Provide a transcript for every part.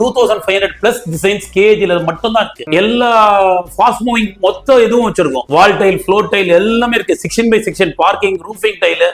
Two thousand five hundred plus designs கேஜில மட்டும் தான் இருக்கு. எல்லா ஃபாஸ்ட் மூவிங் மொத்த இதுவும் வச்சிருக்கோம். வால் டைல் ஃப்ளோர் டைல் எல்லாமே இருக்கு. Section by section parking roofing tile.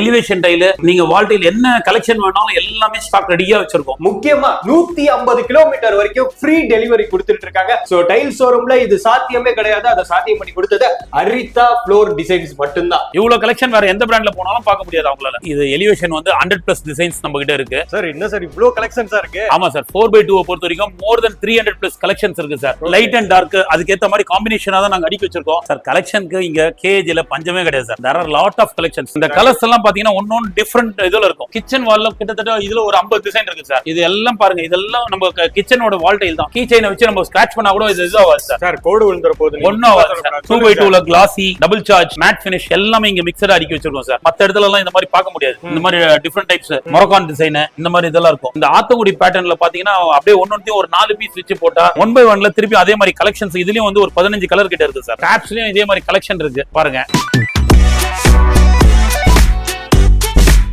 Elevation tile நீங்க வால் டைல் என்ன கலெக்ஷன் வேணாலும் எல்லாமே ஸ்டாக் ரெடியா வச்சிருக்கோம். முக்கியமா நூத்தி ஐம்பது கிலோமீட்டர் வரைக்கும் ஃப்ரீ டெலிவரி கொடுத்துட்டு இருக்காங்க. சோ டைல் ஷோரூம்ல இது சாத்தியமே கிடையாது. அதை சாத்தியம் பண்ணி கொடுத்தது அரிதா ஃப்ளோர் டிசைன்ஸ் மட்டும்தான். இவ்வளவு கலெக்ஷன் வேற எந்த பிராண்ட்ல போனாலும் பார்க்க முடியாது அவங்களால. இது எலிவேஷன் வந்து ஹண்ட்ரட் பிளஸ் டிசைன்ஸ் நம்ம கிட்ட இருக்கு. சார் என்ன சார் இவ்ளோ கலெக்ஷன்ஸா இருக்கு. ஆமா சார் ஃபோர் பை டூ பொறுத்த வரைக்கும் more then three hundred plus collections இருக்கு சார் லைட் அண்ட் டார்க் அதுக்கேத்த மாதிரி காம்பினேஷனா தான் நாங்க அடிக்க வச்சிருக்கோம். சார் கலெக்ஷனுக்கு இங்க கேஜில பஞ்சமே கிடையாது sir there are lot of collections இந்த கலர்ஸ் எல்லாம் பாத்தீங்கன்னா ஒன்னொன்னு டிஃப்ரெண்ட் இதுல இருக்கும். கிச்சன் வால்ல கிட்டத்தட்ட இதுல ஒரு 50 டிசைன் இருக்கு சார் இது எல்லாம் பாருங்க இதெல்லாம் நம்ம கிச்சனோட வால் டைல் தான். கீ செயினை வச்சு நம்ம ஸ்கிராச் பண்ணா கூட இது இதாகாது சார் சார் கோடு விழுந்துற போது ஒன்னும் ஆகாது டூ பை டூல classy double charge matte finish எல்லாமே இங்க மிக்சரா அடிக்க வச்சிருக்கோம் சார் மத்த இடத்துல எல்லாம் இந்த மாதிரி பார்க்க முடியாது. இந்த மாதிரி டிஃப்ரெண்ட் டைப்ஸ் மொரகான் டிசைன் இந்த மாதிரி இதெல்லாம் இருக்கும். இந்த ஆத்தங்குடி பேட்டர்ன்ல பாத்தீங்கன்னா அப்படியே ஒன்னொன்னையும் ஒரு நாலு பீஸ் வச்சு போட்டா ஒன் பை ஒன்ல திருப்பி அதே மாதிரி கலெக்ஷன்ஸ் இதுலயும் வந்து ஒரு பதினஞ்சு கலர் கிட்ட இருக்கு சார் கேப்ஸ்லயும் இதே மாதிரி கலெக்ஷன் இருக்கு. பாருங்க.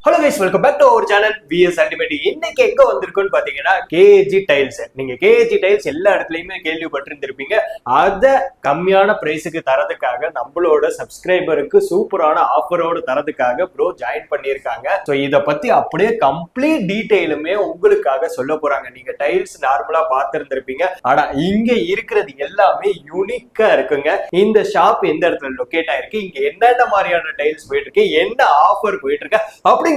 Hello guys welcome back to our channel VS ultimate இன்னைக்கு எங்க வந்திருக்குன்னு பாத்தீங்கன்னா கேஜி டைல்ஸ் நீங்க கேஜி டைல்ஸ் எல்லா இடத்துலயுமே கேள்விப்பட்டிருந்திருப்பீங்க. அத கம்மியான பிரைஸுக்கு தரதுக்காக நம்மளோட சப்ஸ்கிரைபருக்கு சூப்பரான ஆஃபரோட தரதுக்காக ப்ரோ ஜாயின் பண்ணியிருக்காங்க. ஸோ இதை பத்தி அப்படியே கம்ப்ளீட் டீட்டெயிலுமே உங்களுக்காக சொல்ல போறாங்க. நீங்க டைல்ஸ் நார்மலா பார்த்திருந்திருப்பீங்க. ஆனா இங்க இருக்கிறது எல்லாமே யூனிக்கா இருக்குங்க. இந்த ஷாப் எந்த இடத்துல லொகேட் ஆயிருக்கு? இங்க என்னென்ன மாதிரியான டைல்ஸ் போயிட்டு இருக்கு என்ன ஆஃபர் போயிட்டு இருக்கு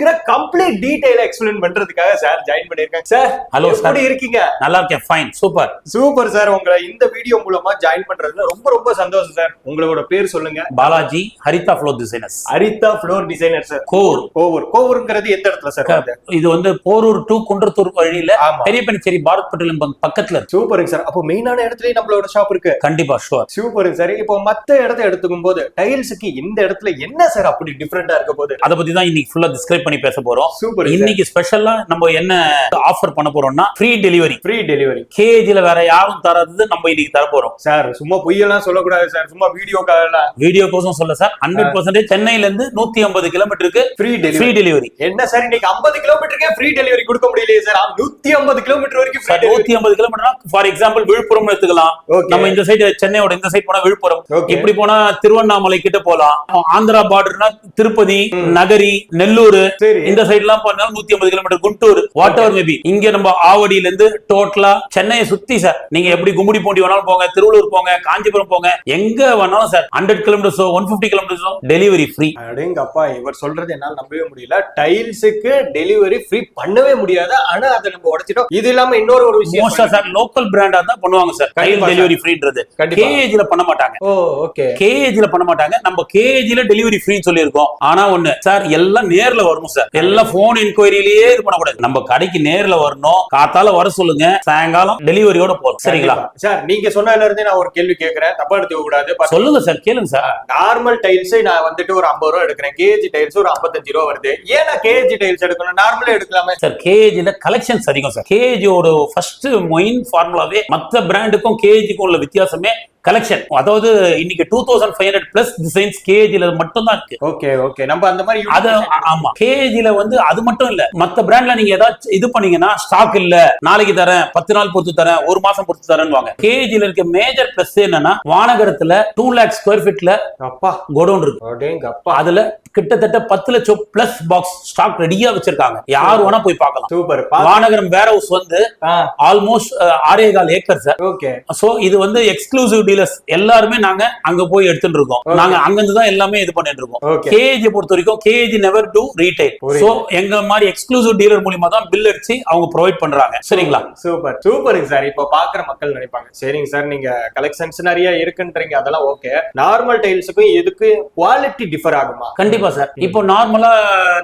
அப்படிங்கிற கம்ப்ளீட் டீடைல எக்ஸ்பிளைன் பண்றதுக்காக சார் ஜாயின் பண்ணிருக்காங்க சார் sir. எப்படி இருக்கீங்க? நல்லா இருக்கேன். ஃபைன் சூப்பர் சூப்பர் சார் உங்களை இந்த வீடியோ மூலமா ஜாயின் பண்றதுல ரொம்ப ரொம்ப சந்தோஷம் சார் உங்களோட பேர் சொல்லுங்க. Balaji Haritha flow designers Haritha floor designer sir core Kovur. கோவூருங்கிறது எந்த இடத்துல சார்? இது வந்து போரூர் டு குன்றத்தூர் வழியில ஆமா. பெரிய பனிச்சேரி பாரத் பெட்ரோலியம் பங்க் பக்கத்துல சூப்பருங்க சார் அப்போ மெயினான இடத்துலயே நம்மளோட ஷாப் இருக்கு. கண்டிப்பா ஷுவர் சூப்பருங்க சார் இப்போ மத்த இடத்த எடுத்துக்கும் போது டைல்ஸுக்கு இந்த இடத்துல என்ன சார் அப்படி டிஃபரெண்டா இருக்க போது அத பத்தி தான் இன்னைக்கு ஃபுல்லா டிஸ்கிரைப் பண்ணி பேச போறோம். சூப்பர் இன்னைக்கு ஸ்பெஷலா நம்ம என்ன ஆஃபர் பண்ண போறோம்னா ஃப்ரீ டெலிவரி ஃப்ரீ டெலிவரி கேஜில வேற யாரும் தராதது நம்ம இன்னைக்கு தர போறோம். சார் சும்மா பொய்யெல்லாம் சொல்லக்கூடாது சார் சும்மா வீடியோ வீடியோ கோசம் சொல்ல சார் ஹண்ட்ரட் பர்சன்டேஜ் சென்னையில இருந்து நூத்தி ஐம்பது கிலோமீட்டருக்கு ஃப்ரீ ஃப்ரீ டெலிவரி என்ன சார் இன்னைக்கு 50 கிலோமீட்டருக்கே ஃப்ரீ டெலிவரி கொடுக்க முடியலையே சார் நூத்தி ஐம்பது கிலோமீட்டர் வரைக்கும் சார் நூத்தி ஐம்பது கிலோமீட்டர் ஃபார் எக்ஸாம்பிள் விழுப்புரம் எடுத்துக்கலாம். நம்ம இந்த சைடு சென்னையோட இந்த சைடு போனா விழுப்புரம். இப்படி போனா திருவண்ணாமலை கிட்ட போலாம். ஆந்திரா பார்டர்னா திருப்பதி. நகரி நெல்லூர் சரி. இந்த சைடு எல்லாம் போனா நூத்தி ஐம்பது kilometre Guntur whatever maybe இங்க நம்ம ஆவடியில இருந்து டோட்டலா சென்னையை சுத்தி சார் நீங்க எப்படி கும்முடி பூண்டி வேணாலும் போங்க திருவள்ளூர் போங்க காஞ்சிபுரம் போங்க எங்க வேணாலும் சார் ஹண்ட்ரட் கிலோமீட்டர்ஸோ ஒன் பிப்டி கிலோமீட்டர்ஸோ டெலிவரி ஃப்ரீ அடேங்கப்பா இவர் சொல்றது என்னால நம்பவே முடியல. டைல்ஸுக்கு டெலிவரி ஃப்ரீ பண்ணவே முடியாது. ஆனா அதை நம்ம உடைச்சிட்டோம். இது இல்லாம இன்னொரு ஒரு விஷயம் மோஸ்டா சார் லோக்கல் பிராண்டா தான் பண்ணுவாங்க சார் டைல் டெலிவரி ஃப்ரீன்றது கேஏஜ்ல பண்ண மாட்டாங்க. ஓ ஓகே கேஏஜ்ல பண்ண மாட்டாங்க. நம்ம கேஏஜ்ல டெலிவரி ஃப்ரீ சொல்லியிருக்கோம். ஆனா ஒண்ணு சார் எல்லாம் நேர்ல வரணும் சார். எல்லாம் போன் இன்கொயரியிலேயே இது பண்ணக்கூடாது. நம்ம கடைக்கு நேர்ல வரணும். காத்தால வர சொல்லுங்க. சாயங்காலம் டெலிவரியோட போறோம். சரிங்களா? சார் நீங்க சொன்னதுல இருந்தே நான் ஒரு கேள்வி கேக்குறேன். தப்பா எடுத்துக்க கூடாது சொல்லுங்க சார். கேளுங்க சார். நார்மல் டைல்ஸ் நான் வந்துட்டு ஒரு 50 ரூபா எடுக்கிறேன். கேஜி டைல்ஸ் ஒரு 55 ரூபா வருது. ஏன் நான் கேஜி டைல்ஸ் எடுக்கணும்? நார்மலா எடுக்கலாமே. சார் கேஜில கலெக்ஷன்ஸ் அதிகம் சார். கேஜியோட ஃபர்ஸ்ட் மெயின் ஃபார்முலாவே மத்த பிராண்டுக்கும் கேஜிக்கும் உள்ள வித்தியாசமே கலெக்ஷன் அதாவது இன்னைக்கு two thousand five hundred plus designs கேஜில மட்டும் தான் இருக்கு. ஓகே ஓகே நம்ம அந்த மாதிரி அது ஆமா. கேஜில வந்து அது மட்டும் இல்ல. மத்த பிராண்ட்ல நீங்க ஏதாச்சும் இது பண்ணீங்கன்னா ஸ்டாக் இல்ல. நாளைக்கு தரேன் பத்து நாள் பொறுத்து தரேன் ஒரு மாசம் பொறுத்து தரேன்னு வாங்க கேஜில இருக்க மேஜர் பிளஸ் என்னன்னா வானகரத்துல டூ லேக் ஸ்கொயர் ஃபீட்ல அப்பா. கோடவுன் இருக்கு. அப்பா. அதுல கிட்டத்தட்ட பத்து லட்சம் பிளஸ் பாக்ஸ் ஸ்டாக் ரெடியா வச்சிருக்காங்க. யார் வேணா போய் பார்க்கலாம். சூப்பர். வானகரம் வேர் ஹவுஸ் வந்து ஆல்மோஸ்ட் ஆறே கால் ஏக்கர் சார் ஓகே சோ இது வந்து எக்ஸ்க்ளூசிவ் டீலர்ஸ் எல்லாருமே நாங்க அங்க போய் எடுத்துட்டு இருக்கோம். நாங்க அங்கிருந்து தான் எல்லாமே இது பண்ணிட்டு இருக்கோம். கேஜி பொறுத்த வரைக்கும் கேஜி நெவர் டு புரியுது. சோ எங்க மாதிரி எக்ஸ்க்ளூசிவ் டீலர் மூலியமா தான் பில் அடிச்சு அவங்க ப்ரொவைட் பண்றாங்க. சரிங்களா? சூப்பர் சூப்பருங்க சார். இப்போ பாக்குற மக்கள் நினைப்பாங்க. சரிங்க சார் நீங்க கலெக்ஷன்ஸ் நிறைய இருக்குன்றீங்க. அதெல்லாம் ஓகே நார்மல் டைல்ஸுக்கும் இதுக்கு குவாலிட்டி டிஃபர் ஆகுமா? கண்டிப்பா சார். இப்போ நார்மலா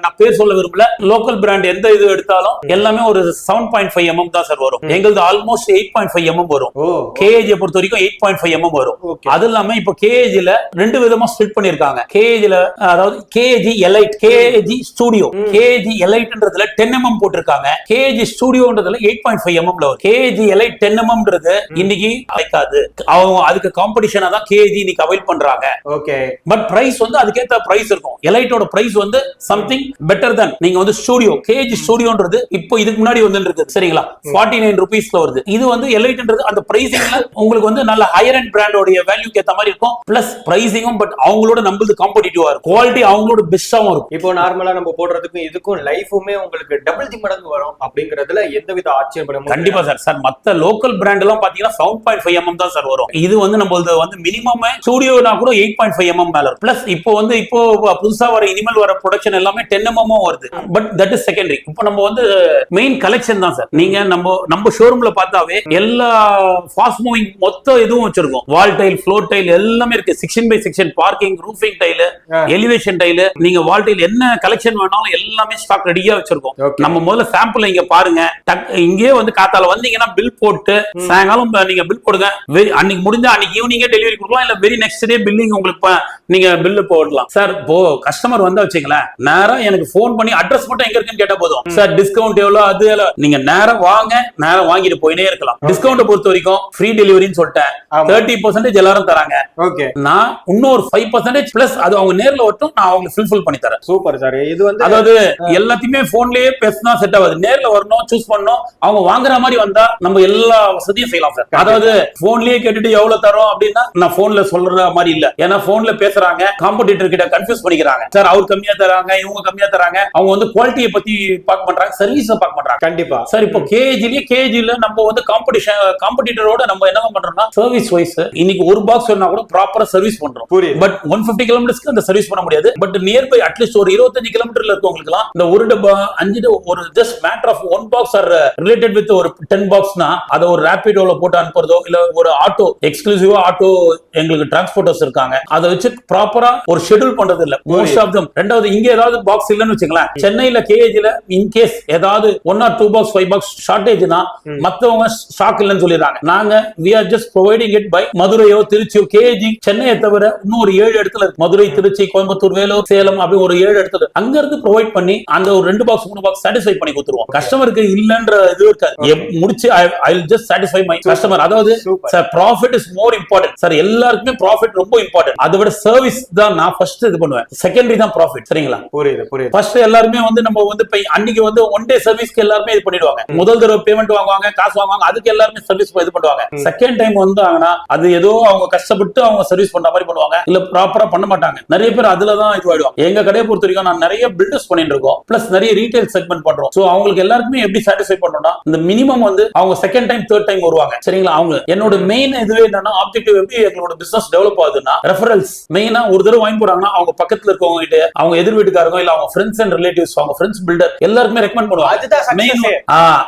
நான் பேர் சொல்ல விரும்பல. லோக்கல் பிராண்ட் எந்த இது எடுத்தாலும் எல்லாமே ஒரு செவன் பாயிண்ட் ஃபைவ் எம்எம் தான் சார் வரும். எங்களது almost eight point five MM வரும். கேஜி பொறுத்த வரைக்கும் எயிட் பாயிண்ட் ஃபைவ் எம்எம் வரும். அது இல்லாம இப்போ கேஜில ரெண்டு விதமா ஸ்பிளிட் பண்ணிருக்காங்க கேஜில அதாவது KG elite KG studio KG எலைட்ன்றதுல ten MM போட்டிருக்காங்க. கேஜி ஸ்டூடியோன்றதுல எயிட் பாயிண்ட் ஃபைவ் எம்எம்ல வரும். கேஜி எலைட் டென் எம்எம்ன்றது இன்னைக்கு அழைக்காது. அவங்க அதுக்கு காம்படிஷனா தான் கேஜி இன்னைக்கு அவைல் பண்றாங்க. ஓகே பட் பிரைஸ் வந்து அதுக்கேத்த பிரைஸ் இருக்கும். எலைட்டோட பிரைஸ் வந்து சம்திங் பெட்டர் than நீங்க வந்து ஸ்டூடியோ கேஜி ஸ்டூடியோன்றது இப்போ இதுக்கு முன்னாடி வந்து இருக்கு சரிங்களா ஃபார்ட்டி நைன் ருபீஸ்ல வருது. இது வந்து எலைட்ன்றது அந்த பிரைசிங்ல உங்களுக்கு வந்து நல்ல ஹையர் அண்ட் பிராண்டோடைய வேல்யூக்கு ஏத்த மாதிரி இருக்கும். பிளஸ் பிரைசிங்கும் பட் அவங்களோட நம்மளது காம்படிட்டிவா இருக்கும். குவாலிட்டி அவங்களோட பெஸ்டாவும் இருக்கும். இப்போ நார்மலா நம்ம போடுறதுக்கும் இதுக்கும் லைஃபுமே உங்களுக்கு டபுள் தி மடங்கு வரும் அப்படிங்கறதுல எந்தவித ஆச்சரியப்பட முடியாது. கண்டிப்பா சார். சார் மத்த லோக்கல் பிராண்ட் எல்லாம் பாத்தீங்கன்னா செவன் பாயிண்ட் ஃபைவ் எம்எம் தான் சார் வரும். இது வந்து நம்மளது வந்து மினிமம் ஸ்டூடியோனா கூட எயிட் பாயிண்ட் ஃபைவ் எம்எம் மேல பிளஸ் இப்போ வந்து இப்போ புதுசா வர இனிமேல் வர ப்ரொடக்ஷன் எல்லாமே டென் எம்எம் வருது. பட் தட் இஸ் செகண்டரி இப்போ நம்ம வந்து மெயின் கலெக்ஷன் தான் சார். நீங்க நம்ம நம்ம ஷோரூம்ல பார்த்தாவே எல்லா ஃபாஸ்ட் மூவிங் மொத்த இதுவும் வச்சிருக்கோம். வால் டைல் ஃப்ளோர் டைல் எல்லாமே இருக்கு. Section by section parking roofing tile. Elevation tile நீங்க வால் டைல் என்ன கலெக்ஷன் வேணாலும் எல்லாமே ஸ்டாக் ரெடியா வச்சிருக்கோம். நம்ம முதல்ல சாம்பிள் இங்க பாருங்க. இங்கேயே வந்து காத்தால வந்தீங்கன்னா பில் போட்டு சாயங்காலம் ப- நீங்க பில் போடுங்க அன்னைக்கு முடிஞ்சா அன்னைக்கு ஈவினிங்கே டெலிவரி கொடுக்கலாம். இல்ல வெரி நெக்ஸ்ட் டே பில்லிங் உங்களுக்கு ப- நீங்க பில்லு போடலாம். சார் இப்போ கஸ்டமர் வந்தா வச்சுங்களேன் நேரா எனக்கு ஃபோன் பண்ணி அட்ரஸ் மட்டும் எங்க இருக்குன்னு கேட்டா போதும். சார் டிஸ்கவுண்ட் எவ்வளவு அது? நீங்க நேரா வாங்க நேரா வாங்கிட்டு போயினே இருக்கலாம். டிஸ்கவுண்ட் பொறுத்த வரைக்கும் ஃப்ரீ டெலிவரின்னு சொல்லிட்டேன். தேர்ட்டி பர்சன்டேஜ் எல்லாரும் தராங்க. ஓகே நான் இன்னொரு ஃபைவ் பர்சன்டேஜ் பிளஸ் அது அவங்க நேர்ல வரட்டும் நான் அவங்களுக்கு ஃபில்ஃபில் பண்ணி தரேன். சூப்பர் சார் இது வந்து அதாவது எல்லாத்தையுமே போன்லயே பேசினா செட் ஆகாது. நேர்ல வரணும் சூஸ் பண்ணணும். அவங்க வாங்குற மாதிரி வந்தா நம்ம எல்லா வசதியும் செய்யலாம் சார் அதாவது போன்லயே கேட்டுட்டு எவ்வளவு தரோம் அப்படின்னா நான் போன்ல சொல்ற மாதிரி இல்ல. ஏன்னா போன்ல பேசுறாங்க காம்படிட்டர் கிட்ட கன்ஃபியூஸ் பண்ணிக்கிறாங்க. சார் அவர் கம்மியா தராங்க இவங்க கம்மியா தராங்க. அவங்க வந்து குவாலிட்டியை பத்தி பார்க்க மாட்டாங்க சர்வீஸ பார்க்க மாட்டாங்க கண்டிப்பா. சார் இப்போ கேஜிலேயே கேஜில நம்ம வந்து காம்படிஷன் காம்படிட்டரோட நம்ம என்ன பண்றோம்னா சர்வீஸ் வைஸ் இன்னைக்கு ஒரு பாக்ஸ் வேணா கூட ப்ராப்பரா சர்வீஸ் பண்றோம். பட் ஒன் பிப்டி கிலோமீட்டர்ஸ்க்கு அந்த சர்வீஸ் பண்ண முடியாது. பட் நியர்பை அட்லீஸ்ட் ஒரு இருபத்தஞ்சு கிலோமீட்டர்ல இருக்கவங்களுக்குலாம் இந்த ஒரு டப்பா அஞ்சு ஒரு just matter of one box or related with ஒரு டென் பாக்ஸ்னா அதை ஒரு ரேபிடோல போட்டு அனுப்புறதோ இல்ல ஒரு ஆட்டோ எக்ஸ்க்ளூசிவா ஆட்டோ எங்களுக்கு டிரான்ஸ்போர்ட்டர்ஸ் இருக்காங்க. அதை வச்சு ப்ராப்பரா ஒரு ஷெட்யூல் பண்றது இல்ல. மோஸ்ட் ஆஃப் தம் ரெண்டாவது இங்க ஏதாவது பாக்ஸ் இல்லைன்னு வச்சுங்களேன் சென்னையில கேஜில இன் கேஸ் ஏதாவது one or two box five box ஷார்டேஜ்னா மத்தவங்க ஸ்டாக் இல்லைன்னு சொல்லிடுறாங்க. நாங்க we are just providing it by மதுரையோ திருச்சியோ கேஜி சென்னையை தவிர இன்னும் ஒரு ஏழு இடத்துல இருக்கு. மதுரை திருச்சி கோயம்புத்தூர் வேலூர் சேலம் அப்படி ஒரு ஏழு இடத்துல. அங்க இருந்து ப்ரொவைட் பண்ணி அந்த ஒரு ரெண்டு பாக்ஸ் மூணு பாக்ஸ் சாட்டிஸ்ஃபை பண்ணி கொடுத்துருவோம். கஸ்டமருக்கு இல்லன்ற இது இருக்காது. முடிச்சு I just satisfy my customer அதாவது. Sir profit is more important sir எல்லாருக்குமே ப்ராஃபிட் ரொம்ப இம்பார்ட்டன்ட் அதை விட சர்வீஸ் தான் நான் ஃபர்ஸ்ட் இது பண்ணுவேன். செகண்டரி தான் ப்ராஃபிட் சரிங்களா? புரியுது புரியுது. ஃபர்ஸ்ட் எல்லாருமே வந்து நம்ம வந்து இப்ப அன்னைக்கு வந்து ஒன் டே சர்வீஸ்க்கு எல்லாருமே இது பண்ணிடுவாங்க. முதல் தடவை பேமெண்ட் வாங்குவாங்க காசு வாங்குவாங்க அதுக்கு எல்லாருமே சர்வீஸ் இது பண்ணுவாங்க. செகண்ட் டைம் வந்தாங்கன்னா அது ஏதோ அவங்க கஷ்டப்பட்டு அவங்க சர்வீஸ் பண்ற மாதிரி பண்ணுவாங்க. இல்ல ப்ராப்பரா பண்ண மாட்டாங்க. நிறைய பேர் அதுல தான் இது ஆயிடுவாங்க எங்க கடையை பொறுத்த வரைக்கும் நான் நிறைய பில்டர்ஸ் பண்ணிட்டு இருக்கோம். பிளஸ் நிறைய ரீட்டைல் செக்மெண்ட் பண்றோம். சோ அவங்களுக்கு எல்லாருக்குமே எப்படி சாட்டிஸ்ஃபை பண்றோம்னா இந்த மினிமம் வந்து அவங்க செகண்ட் டைம் தேர்ட் டைம் வருவாங்க. சரிங்களா? அவங்க என்னோட மெயின் இதுவே என்னன்னா ஆப்ஜெக்டிவ் எப்படி எங்களோட பிசினஸ் டெவலப் ஆகுதுன்னா ரெஃபரன்ஸ் மெயினா ஒரு தடவை வாங்கி போறாங்கன்னா அவங்க பக்கத்துல இருக்கவங்க கிட்ட அவங்க எதிர் வீட்டுக்காரங்க இல்ல அவங்க ஃப்ரெண்ட்ஸ் அண்ட் ரிலேட்டிவ்ஸ் அவங்க ஃப்ரெண்ட்ஸ் பில்டர் எல்லாருக்குமே ரெக்கமெண்ட் பண்ணுவாங்க. அதுதான் மெயின்.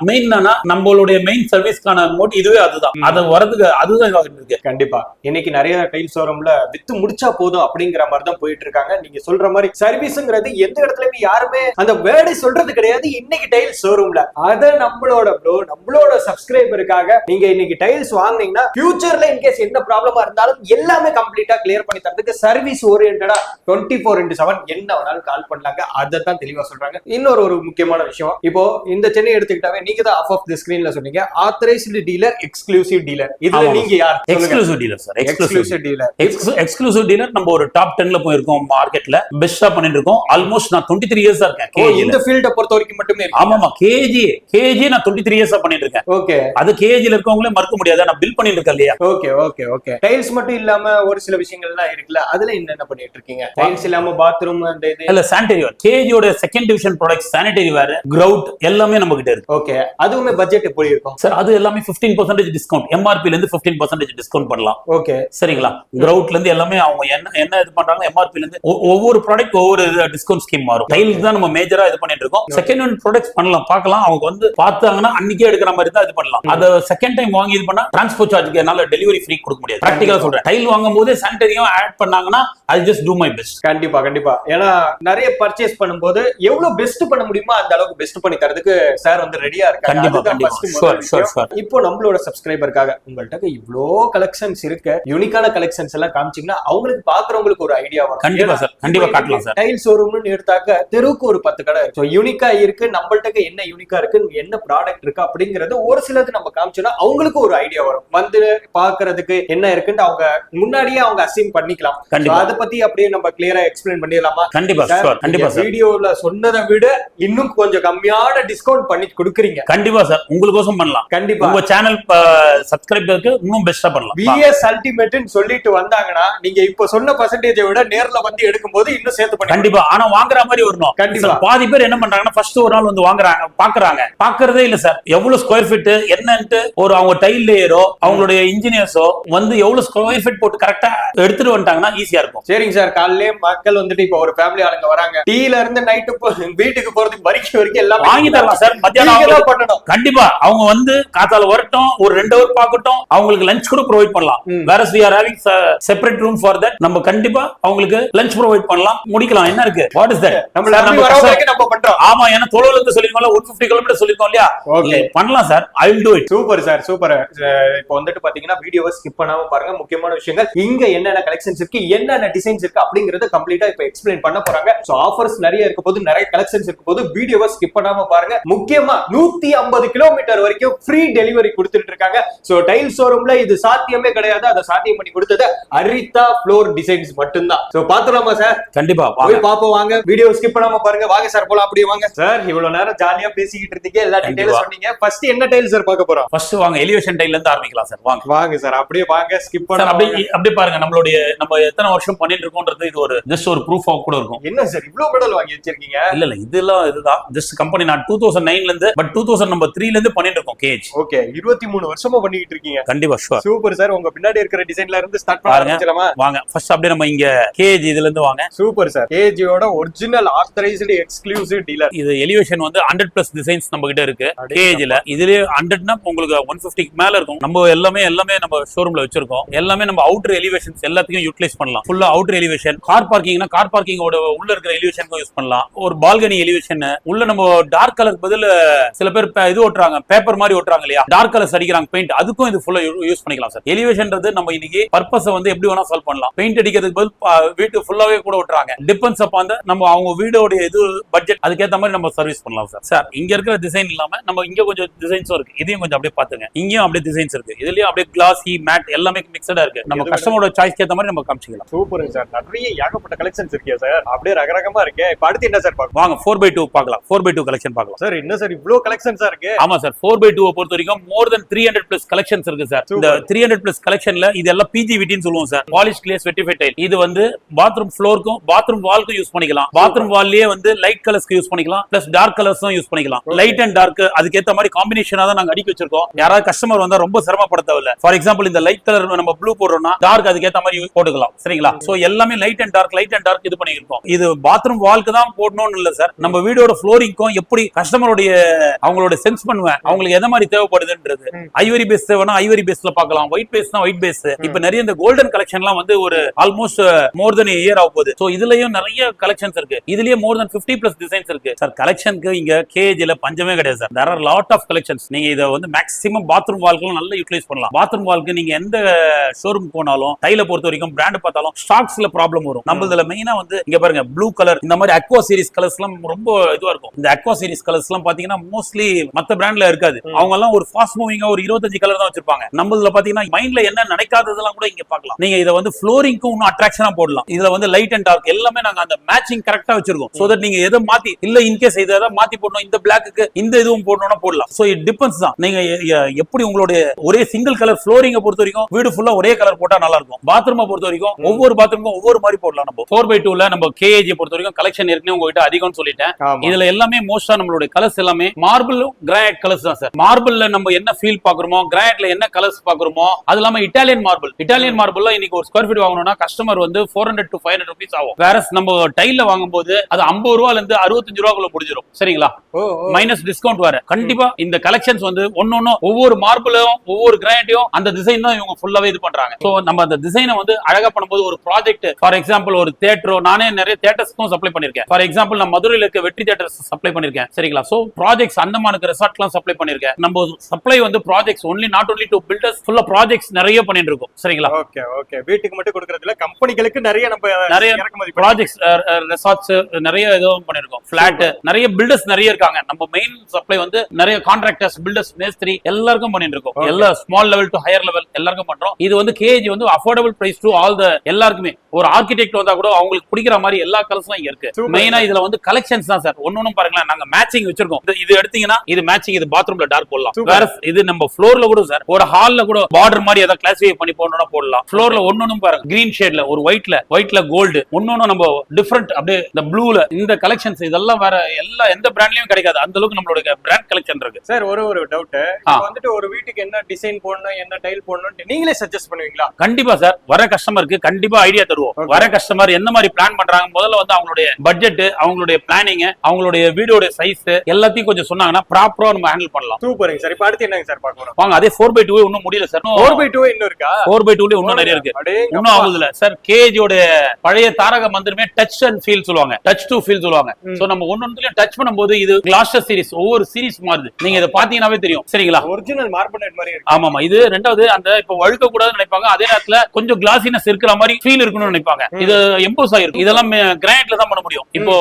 மெயின் என்னன்னா நம்மளுடைய மெயின் சர்வீஸ்க்கான மோட் இதுவே அதுதான். அது வரதுக்கு அதுதான் இருக்கு. கண்டிப்பா. இன்னைக்கு நிறைய டைல் ஷோரூம்ல வித்து முடிச்சா போதும் அப்படிங்கிற மாதிரி தான் போயிட்டு இருக்காங்க நீங்க சொல்ற மாதிரி சர்வீஸ்ங்கிறது எந்த இடத்துலயுமே யாருமே அந்த வேர்டை சொல்றது கிடையாது. இன்னைக்கு டைல் ஷோரூம்ல. அத நம்மளோட ப்ரோ நம்மளோட சப்ஸ்கிரைபருக்காக நீங்க இன்னைக்கு டைல்ஸ் வாங்குனீங்கன்னா ஃபியூச்சர்ல இன்கேஸ் என்ன ப்ராப்ளமா இருந்தாலும் எல்லாமே கம்ப்ளீட்டா கிளியர் பண்ணி தரதுக்கு சர்வீஸ் ஓரியன்டா டுவெண்ட்டி ஃபோர் இன்டு செவன் என்ன வேணாலும் கால் பண்ணலாங்க. அதை தான் தெளிவா சொல்றாங்க. இன்னொரு ஒரு முக்கியமான விஷயம். இப்போ இந்த சென்னை எடுத்துக்கிட்டாவே நீங்க தான் ஆஃப் ஆஃப் தி ஸ்கிரீன்ல சொன்னீங்க. ஆத்தரைஸ்டு டீலர் எக்ஸ்க்ளூசிவ் டீலர் இதுல. நீங்க யார்? Exclusive dealer sir exclusive dealer exclusive dealer நம்ம ஒரு டாப் டென்ல போயிருக்கோம் மார்க்கெட்ல பெஸ்டா பண்ணிட்டு இருக்கோம். ஆல்மோஸ்ட் நான் டுவெண்ட்டி த்ரீ இயர்ஸ் இருக்கேன். ல. இந்த ஃபீல்ட பொறுத்த வரைக்கும் மட்டுமே ஆமாமா கேஜி கேஜி நான் டுவெண்ட்டி த்ரீ இயர்ஸா பண்ணிட்டு இருக்கேன். ஓகே. அது கேஜில இருக்கவங்களே மறுக்க முடியாது. நான் பில் பண்ணிட்டு இருக்கேன் இல்லையா? Okay okay okay. டைல்ஸ் மட்டும் இல்லாம ஒரு சில விஷயங்கள்லாம் இருக்குல்ல அதுல என்னென்ன பண்ணிட்டு இருக்கீங்க? டைல்ஸ் இல்லாம பாத்ரூம் அந்த இது? இல்ல sanitary ware கேஜியோட second division product sanitary ware grout எல்லாமே நம்ம கிட்ட இருக்கு. ஓகே. அதுவுமே பட்ஜெட் எப்படி இருக்கும்? சார் அது எல்லாமே 15% பர்சன்டேஜ் டிஸ்கவுண்ட் எம்ஆர்பில இருந்து 15% பர்சன்டேஜ் டிஸ்கவுண்ட் பண்ணலாம். ஓகே சரிங்களா? கிரவுட்ல இருந்து எல்லாமே அவங்க என்ன என்ன இது பண்றாங்க எம்ஆர்பில இருந்து ஒவ்வொரு ப்ராடக்ட் ஒவ்வொரு டிஸ்கவுண்ட் ஸ்கீம் மாறும். டைல்ஸ் தான் நம்ம மேஜரா இது பண்ணிட்டு இருக்கோம். செகண்ட் ஹேண்ட் ப்ராடக்ட்ஸ் பண்ணலாம். பார்க்கலாம். அவங்க வந்து பார்த்தாங்கன்னா அன்னைக்கே எடுக்கிற மாதிரி தான் இது பண்ணலாம். அத செகண்ட் டைம் வாங்கி இது பண்ணா டிரான்ஸ்போர்ட் சார்ஜ்க்கு என்னால டெலிவரி ஃப்ரீ கொடுக்க முடியாது. ப்ராக்டிகலா சொல்றேன். டைல் வாங்கும் போதே சானிடரியும் ஆட் பண்ணாங்கன்னா I just do my best கண்டிப்பா கண்டிப்பா. ஏன்னா நிறைய பர்ச்சேஸ் பண்ணும்போது எவ்வளவு பெஸ்ட் பண்ண முடியுமோ அந்த அளவுக்கு பெஸ்ட் பண்ணி தரதுக்கு சார் வந்து ரெடியா இருக்காங்க. இப்போ நம்மளோட சப்ஸ்கிரைபருக்காக உங்கள்ட்ட இவ்ளோ கலெக்ஷன்ஸ் இருக்கு. யூனிக்கான கலெக்ஷன்ஸ் எல்லாம் காமிச்சீங்கன்னா அவங்களுக்கு பாக்குறவங்களுக்கு ஒரு ஐடியா வரும். கண்டிப்பா சார். கண்டிப்பா காட்டலாம் சார். டைல் ஷோரூம்னு எடுத்தாக்க தெருவுக்கு ஒரு பத்து கடை இருக்கு. யூனிக்கா இருக்கு நம்மள்ட்ட என்ன யூனிக்கா இருக்கு என்ன ப்ராடக்ட் இருக்கு அப்படிங்கறது ஒரு சிலது நம்ம காமிச்சோம்னா அவங்களுக்கு ஒரு ஐடியா வரும். வந்து பாக்குறதுக்கு என்ன இருக்குன்னு அவங்க முன்னாடியே அவங்க அசீம் பண்ணிக்கலாம். அத பத்தி அப்படியே நம்ம கிளியரா எக்ஸ்பிளைன் பண்ணிடலாமா? கண்டிப்பா சார், கண்டிப்பா வீடியோல சொன்னதை விட இன்னும் கொஞ்சம் கம்மியான டிஸ்கவுண்ட் பண்ணி கொடுக்குறீங்க. கண்டிப்பா சார். உங்களுக்கோசம் பண்ணலாம். கண்டிப்பா. உங்க சேனல் சப்ஸ்கிரைபருக்கு இன்னும் பெஸ்டா பண்ணலாம். விஎஸ் அல்டிமேட்னு சொல்லிட்டு வந்தாங்கன்னா நீங்க இப்ப சொன்ன பர்சன்டேஜை விட நேர்ல வந்து எடுக்கும்போது இன்னும் சேர்த்து பண்ணி கண்டிப்பா. ஆனா வாங்குற மாதிரி வரணும். கண்டிப்பா. பாதி பேர் என்ன பண்றாங்கன்னா ஃபர்ஸ்ட் ஒரு நாள் வந்து வாங்குறாங்க பாக்குறாங்க. பாக்குறதே இல்ல சார். எவ்வளவு ஸ்கொயர் ஃபீட் என்னன்ட்டு ஒரு அவங்க டைல் லேயரோ அவங்களுடைய இன்ஜினியர்ஸோ வந்து எவ்வளவு ஸ்கொயர் ஃபீட் போட்டு கரெக்டா எடுத்துட்டு வந்துட்டாங்கன்னா ஈஸியா இருக்கும். சரிங்க சார். காலையிலே மக்கள் வந்துட்டு இப்ப ஒரு ஃபேமிலி ஆளுங்க வராங்க. டீல இருந்து நைட்டு வீட்டுக்கு போறதுக்கு வரைக்கும் வரைக்கும் எல்லாம் வாங்கி தரலாம் சார். மத்தியானம் பண்ணணும். கண்டிப்பா. அவங்க வந்து காத்தால வரட்டும் ஒரு ரெண்டு ஹவர் பார்க்கட்டும். அவங்களுக்கு லஞ்ச் கூட ப்ரொவைட் பண்ணலாம். ம். வேற we are having separate room for that நம்ம கண்டிப்பா அவங்களுக்கு லஞ்ச் ப்ரொவைட் பண்ணலாம். முடிக்கலாம். என்ன இருக்கு? வாட் இஸ் தட் வரவங்களுக்கு நம்ம பண்றோம். ஆமா ஏன்னா தொலைவுல இருந்து சொல்லிருக்கோம்ல ஒரு பிப்டி கிலோமீட்டர் சொல்லிருக்கோம் இல்லையா? ஓகே பண்ணலாம் sir I will do it super sir super. இப்போ வந்துட்டு பாத்தீங்கன்னா வீடியோவை ஸ்கிப் பண்ணாம பாருங்க. முக்கியமான விஷயங்கள் இங்க என்னென்ன கலெக்ஷன்ஸ் இருக்கு என்னென்ன டிசைன்ஸ் இருக்கு அப்படிங்கறத கம்ப்ளீட்டா இப்ப எக்ஸ்பிளைன் பண்ண போறாங்க. சோ ஆஃபர்ஸ் நிறைய இருக்க போது நிறைய கலெக்ஷன்ஸ் இருக்க போது வீடியோவை ஸ்கிப் பண்ணாம பாருங்க. முக்கியமா நூத்தி ஐம்பது கிலோமீட்டர் வரைக்கும் ஃப்ரீ டெலிவரி கொடுத்துட்டு இருக்காங்க. சோ டைல் ஷோரூம்ல இது சாத்தியமே கிடையாது. அதை சாத்தியம் பண்ணி கொடுத்தது அரிதா ஃப்ளோர் டிசைன்ஸ் மட்டும்தான். சோ பாத்துலாமா சார் கண்டிப்பா போய் பாப்போம் வாங்க. வீடியோ ஸ்கிப் பண்ணாம பாருங்க. வாங்க சார் போலாம். அப்படியே வாங்க. சார் இவ்வளவு நேரம் ஜாலியா பேசிக்கிட்டு இருந்தீங்க. எல்லா டீடைலும். சொன்னீங்க. ஃபர்ஸ்ட் என்ன டைல் சார் பார்க்க போறோம்? ஃபர்ஸ்ட் வாங்க எலிவேஷன் டைல இருந்து ஆரம்பிக்கலாம் சார் வாங்க. வாங்க சார் அப்படியே வாங்க. ஸ்கிப் பண்ண அப்படியே அப்படியே பாருங்க. நம்மளுடைய நம்ம எத்தனை வருஷம் பண்ணிட்டு இருக்கோம்ன்றது இது ஒரு ஜஸ்ட் ஒரு ப்ரூஃப் கூட இருக்கும். என்ன சார் இவ்ளோ மெடல் வாங்கி வச்சிருக்கீங்க? இல்ல இல்ல. இதெல்லாம் இதுதான். ஜஸ்ட் கம்பெனி நான் டூ தௌசண்ட் நைன்ல இருந்து பட் டூ தௌசண்ட் நம்ம த்ரீல இருந்து பண்ணிட்டு இருக்கோம் கேஜ் ஓகே இருபத்தி மூணு வருஷமா பண்ணிட்டு இருக்கீங்க. கண்டிப்பா ஷுவர் சூப்பர் சார். உங்க பின்னாடி இருக்கிற டிசைன்ல இருந்து ஸ்டார்ட் பண்ண. ஆரம்பிச்சலாமா வாங்க. ஃபர்ஸ்ட் அப்படியே நம்ம இங்க கேஜ் இதுல இருந்து வாங்க. Super sir. ஏஜியோட original authorised exclusive dealer இது எலிவேஷன் வந்து ஹண்ட்ரட் பிளஸ் டிசைன்ஸ் நம்ம கிட்ட இருக்கு கேஜ்ல இதுலயே ஹண்ட்ரட்னா உங்களுக்கு ஒன் பிப்டிக்கு மேல இருக்கும். நம்ம எல்லாமே எல்லாமே நம்ம ஷோரூம்ல வச்சிருக்கோம். எல்லாமே நம்ம அவுட்டர் எலிவேஷன்ஸ் எல்லாத்தையும் யூட்டிலைஸ் பண்ணலாம். ஃபுல்லா அவுட்டர் எலிவேஷன் கார் பார்க்கிங்னா கார் பார்க்கிங்கோட உள்ள இருக்கிற எலிவேஷனுக்கும் யூஸ் பண்ணலாம். ஒரு பால்கனி எலிவேஷன் உள்ள நம்ம டார்க் கலர் பதில் சில பேர் இது ஓட்டுறாங்க. பேப்பர் மாதிரி ஓட்டுறாங்க இல்லையா? டார்க் கலர்ஸ் அடிக்கிறாங்க. பெயிண்ட் அதுக்கும் இது ஃபுல்லா யூஸ் பண்ணிக்கலாம் சார். எலிவேஷன்ன்றது நம்ம இன்னைக்கு பர்பஸ் வந்து எப்படி வேணா சால்வ் பண்ணலாம். பெயிண்ட் அடிக்கிறதுக்கு பதில் வீட்டு ஃபுல்லாவே கூட ஓட்டுறாங்க டிபெண்ட்ஸ் அப்ப வந்து நம்ம அவங்க வீடோட இது பட்ஜெட் அதுக்கேத்த மாதிரி நம்ம சர்வீஸ் பண்ணலாம் சார். சார் இங்க இருக்கிற டிசைன் இல்லாம நம்ம இங்க கொஞ்சம் டிசைன்ஸும் இருக்கு. இதையும் கொஞ்சம் அப்படியே பாத்துங்க இங்கேயும் அப்படியே டிசைன்ஸ் இருக்கு. இதுலயும் அப்படியே கிளாசி மேட் எல்லாமே மிக்சடா இருக்கு. நம்ம கஸ்டமரோட சாய்ஸ்க்கு ஏத்த மாதிரி நம்ம காமிச்சிக்கலாம். Super sir. நிறைய ஏகப்பட்ட கலெக்ஷன்ஸ் இருக்கே சார். அப்படியே ரகரகமா இருக்கே. இப்ப அடுத்து என்ன சார் பார்க்கலாம் வாங்க ஃபோர் பை டூ பார்க்கலாம். ஃபோர் பை டூ கலெக்ஷன் பார்க்கலாம். சார் என்ன சார் இவ்ளோ கலெக்ஷன்ஸா இருக்கு. ஆமா சார். ஃபோர் பை டூ பொறுத்த வரைக்கும் more than three hundred plus collections இருக்கு சார். இந்த. த்ரீ ஹண்ட்ரட் பிளஸ் கலெக்ஷன்ல இது எல்லாம் பிஜி விட்டின்னு சொல்லுவோம் sir polish glaze vitrified tile இது வந்து பாத்ரூம் ஃப்ளோருக்கும் பாத்ரூம் வால்க்கும் யூஸ் பண்ணிக்கலாம். பாத்ரூம் வால்லயே வந்து லைட் கலர்ஸ்க்கு யூஸ் பண்ணிக்கலாம். பிளஸ் டார்க் கலர்ஸும் யூஸ் பண்ணிக்கலாம். லைட் அண்ட் டார்க் அதுக்கேத்த மாதிரி காம்பினேஷனா தான் நாங்க அடிக்க வச்சிருக்கோம். யாராவது கஸ்டமர் வந்தா ரொம்ப சிரமப்பட தேவையில்ல ஃபார் எக்ஸாம்பிள் இந்த லைட் கலர் நம்ம ப்ளூ போடுறோம்னா டார்க் அதுக்கேத்த மாதிரி use போட்டுக்கலாம். சரிங்களா? சோ எல்லாமே light and dark light and dark இது பண்ணிருக்கோம் இது பாத்ரூம் வால்க்கு தான் போடணும்னு இல்ல சார் நம்ம வீடோட ஃப்ளோரிங்க்கும் எப்படி கஸ்டமருடைய அவங்களோட சென்ஸ் பண்ணுவேன். அவங்களுக்கு எந்த மாதிரி தேவைப்படுதுன்றது. ஐவரி பேஸ் தேவைன்னா ஐவரி பேஸ்ல பார்க்கலாம். ஒயிட் பேஸ்னா ஒயிட் பேஸ் இப்ப நிறைய இந்த கோல்டன் கலெக்ஷன்லாம் வந்து ஒரு ஆல்மோஸ்ட் மோர் தென் இயர் ஆக போகுது. சோ இதுலயும் நிறைய கலெக்ஷன்ஸ் இருக்கு. இதுலயே மோர் தென் 50 பிளஸ் டிசைன்ஸ் இருக்கு. சார் கலெக்ஷனுக்கு இங்க கேஜில பஞ்சமே கிடையாது sir there are lot of collections நீங்க இதை வந்து மேக்ஸிமம் பாத்ரூம் வால்க்கு நல்லா யூட்டிலைஸ் பண்ணலாம். பாத்ரூம் வால்க்கு நீங்க எந்த ஷோரூம் போனாலும் டைல பொறுத்த வரைக்கும் பிராண்ட் பார்த்தாலும் ஸ்டாக்ஸ்ல ப்ராப்ளம் வரும். நம்மளதுல மெயினா வந்து இங்க பாருங்க ப்ளூ கலர் இந்த மாதிரி அக்வா சீரிஸ் கலர்ஸ் எல்லாம் ரொம்ப இதுவா இருக்கும். இந்த அக்வா சீரிஸ் கலர்ஸ் எல்லாம் பாத்தீங்கன்னா மோஸ்ட்லி மத்த பிராண்ட்ல இருக்காது. அவங்க எல்லாம் ஒரு ஃபாஸ்ட் மூவிங்கா ஒரு இருபத்தஞ்சு கலர் தான் வச்சிருப்பாங்க. நம்மளதுல பாத்தீங்கன்னா மைண்ட்ல என்ன நினைக்காததெல்லாம் கூட இங்க பார்க்கலாம். நீங்க இதை வந்து ஃப்ளோரிங்க்கும் இன்னும் அட்ராக்ஷனா போடலாம். இதுல வந்து லைட் அண்ட் டார்க் எல்லாமே நாங்க அந்த மேட்சிங் கரெக்டா வச்சிருக்கோம். சோ தட் நீங்க எதை மாத்தி இல்ல இன்கேஸ் இதை எதாவது மாத்தி போடணும் இந்த பிளாக்கு இந்த இதுவும் போடணும்னா போடலாம். சோ இட் டிபெண்ட்ஸ் தான். நீங்க எப்படி உங்களுடைய ஒரே சிங்கிள் கலர் ஃப்ளோரிங்க பொறுத்த வரைக்கும் வீடு ஃபுல்லா ஒரே கலர் போட்டா நல்லா இருக்கும் பாத்ரூமை பொறுத்த வரைக்கும் ஒவ்வொரு பாத்ரூமுக்கும் ஒவ்வொரு மாதிரி போடலாம் நம்ம. ஃபோர் பை டூல நம்ம கேஏஜி பொறுத்த வரைக்கும் கலெக்ஷன் ஏற்கனவே உங்ககிட்ட அதிகம்னு சொல்லிட்டேன். இதுல எல்லாமே மோஸ்டா நம்மளுடைய கலர்ஸ் எல்லாமே மார்பிள் கிரானைட் கலர்ஸ் தான் சார் மார்பிள்ல நம்ம என்ன ஃபீல் பாக்குறோமோ கிரானைட்ல என்ன கலர்ஸ் பாக்குறோமோ அது இல்லாம இட்டாலியன் மார்பிள் இட்டாலியன் மார்பிள் இன்னைக்கு ஒரு ஸ்கொயர் ஃபீட் வாங்கணும்னா கஸ்டமர் வந்து four hundred to five hundred rupees ஆகும். வேற நம்ம டைல்ல வாங்கும்போது அது ஐம்பது ரூபால இருந்து அறுபத்தஞ்சு ரூபாக்குள்ள முடிஞ்சிடும் சரிங்களா? மைனஸ் டிஸ்கவுண்ட் வேற. கண்டிப்பா இந்த கலெக்ஷன்ஸ் வந்து ஒன்னொன்னு ஒவ்வொரு மார்பிளும் ஒவ்வொரு கிரானைட்டையும் அந்த டிசைன் தான் இவங்க ஃபுல்லாவே இது பண்றாங்க. சோ நம்ம அந்த டிசைனை வந்து அழகா பண்ணும்போது ஒரு ப்ராஜெக்ட் ஃபார் எக்ஸாம்பிள் ஒரு தேட்டரோ நானே நிறைய தேட்டர்ஸ்க்கும் சப்ளை பண்ணிருக்கேன். ஃபார் எக்ஸாம்பிள் நான் மதுரையில இருக்க வெற்றி தேட்டர்ஸ் சப்ளை பண்ணிருக்கேன். சரிங்களா? சோ ப்ராஜெக்ட்ஸ் அந்தமானுக்கு ரெசார்ட்லாம் சப்ளை பண்ணிருக்கேன். நம்ம சப்ளை வந்து projects only not only to builders ஃபுல்லா ப்ராஜெக்ட் ப்ராஜெக்ட்ஸ் நிறைய பண்ணிட்டு இருக்கோம். சரிங்களா? ஓகே ஓகே வீட்டுக்கு மட்டும் கொடுக்கறது இல்ல கம்பெனிகளுக்கு நிறைய நம்ம நிறைய ப்ராஜெக்ட்ஸ் ரெசார்ட்ஸ் நிறைய இதுவும் பண்ணிருக்கோம். பிளாட் நிறைய பில்டர்ஸ் நிறைய இருக்காங்க நம்ம மெயின் சப்ளை வந்து நிறைய கான்ட்ராக்டர்ஸ் பில்டர்ஸ் மேஸ்திரி எல்லாருக்கும் பண்ணிட்டு இருக்கோம். எல்லா small level to higher level எல்லாருக்கும் பண்றோம். இது வந்து கேஜி வந்து affordable price to all the எல்லாருக்குமே. ஒரு ஆர்கிடெக்ட் வந்தா கூட அவங்களுக்கு பிடிக்கிற மாதிரி எல்லா கலர்ஸும் இங்க இருக்கு. மெயினா இதுல வந்து கலெக்ஷன்ஸ் தான் சார் ஒன்னொன்னு பாருங்களேன் நாங்க மேட்சிங் வச்சிருக்கோம். இது- இது எடுத்தீங்கன்னா இது மேட்சிங் இது பாத்ரூம்ல டார்க் போடலாம். வேற இது நம்ம ஃப்ளோர்ல கூட சார் ஒரு ஹால்ல கூட பார்டர் மாதிரி ஏதாவது கிளாசிஃபை பண்ணி போடணும்னா போடலாம். ஃப்ளோர்ல ஒன்னொன்னு பாருங்க கிரீன் ஷேட்ல ஒரு ஒயிட்ல ஒயிட்ல கோல்டு ஒன்னொன்னு நம்ம டிஃப்ரெண்ட் அப்படியே இந்த ப்ளூல இந்த கலெக்ஷன்ஸ் இதெல்லாம் வேற எல்லா எந்த பிராண்ட்லயும் கிடைக்காது. அந்த அளவுக்கு நம்மளோட பிராண்ட் கலெக்ஷன் இருக்கு. சார் ஒரு ஒரு டவுட். வந்துட்டு ஒரு வீட்டுக்கு என்ன டிசைன் போடணும் என்ன டைல் போடணும் நீங்களே சஜஸ்ட் பண்ணுவீங்களா? கண்டிப்பா சார் வர கஸ்டமருக்கு கண்டிப்பா ஐடியா தருவோம். வர கஸ்டமர் என்ன மாதிரி பிளான் பண்றாங்க முதல்ல வந்து அவங்களுடைய பட்ஜெட் அவங்களுடைய பிளானிங் அவங்களுடைய வீடோட சைஸ் எல்லாத்தையும் கொஞ்சம் சொன்னாங்கன்னா ப்ராப்பரா நம்ம ஹேண்டில் பண்ணலாம். சூப்பருங்க சார் இப்போ அடுத்து என்னங்க சார் பார்க்க போறோம்? வாங்க அதே ஃபோர் பை டூ இன்னும் முடியல சார் ஃபோர் பை டூ இன்னும் இருக்கா? ஃபோர் பை டூல இன்னும் நிறைய இருக்கு. இன்னும் ஆகுதுல சார் கேஜியோட பழைய தாரக மந்திரமே டச் அண்ட் ஃபீல் சொல்லுவாங்க. டச் டு ஃபீல் சொல்லுவாங்க. சோ நம்ம ஒன்னொன்னுலயும் டச் பண்ணும்போது இது கிளாஸ்டர் சீரிஸ் ஒவ்வொரு சீரிஸ் மாறுது. நீங்க இதை பாத்தீங்கன்னாவே தெரியும். சரிங்களா? ஒரிஜினல் மார்பனேட் மாதிரி ஆமாமா இது ரெண்டாவது அந்த இப்ப வழுக்க கூடாதுன்னு நினைப்பாங்க. அதே நேரத்துல கொஞ்சம் கிளாசினஸ் இருக்கிற மாதிரி ஃபீல் இருக்கணும்னு நினைப்பாங்க. இது எம்போஸ் ஆயிருக்கும். இதெல்லாம் கிரானைட்ல தான் பண்ண முடியும். இப்போ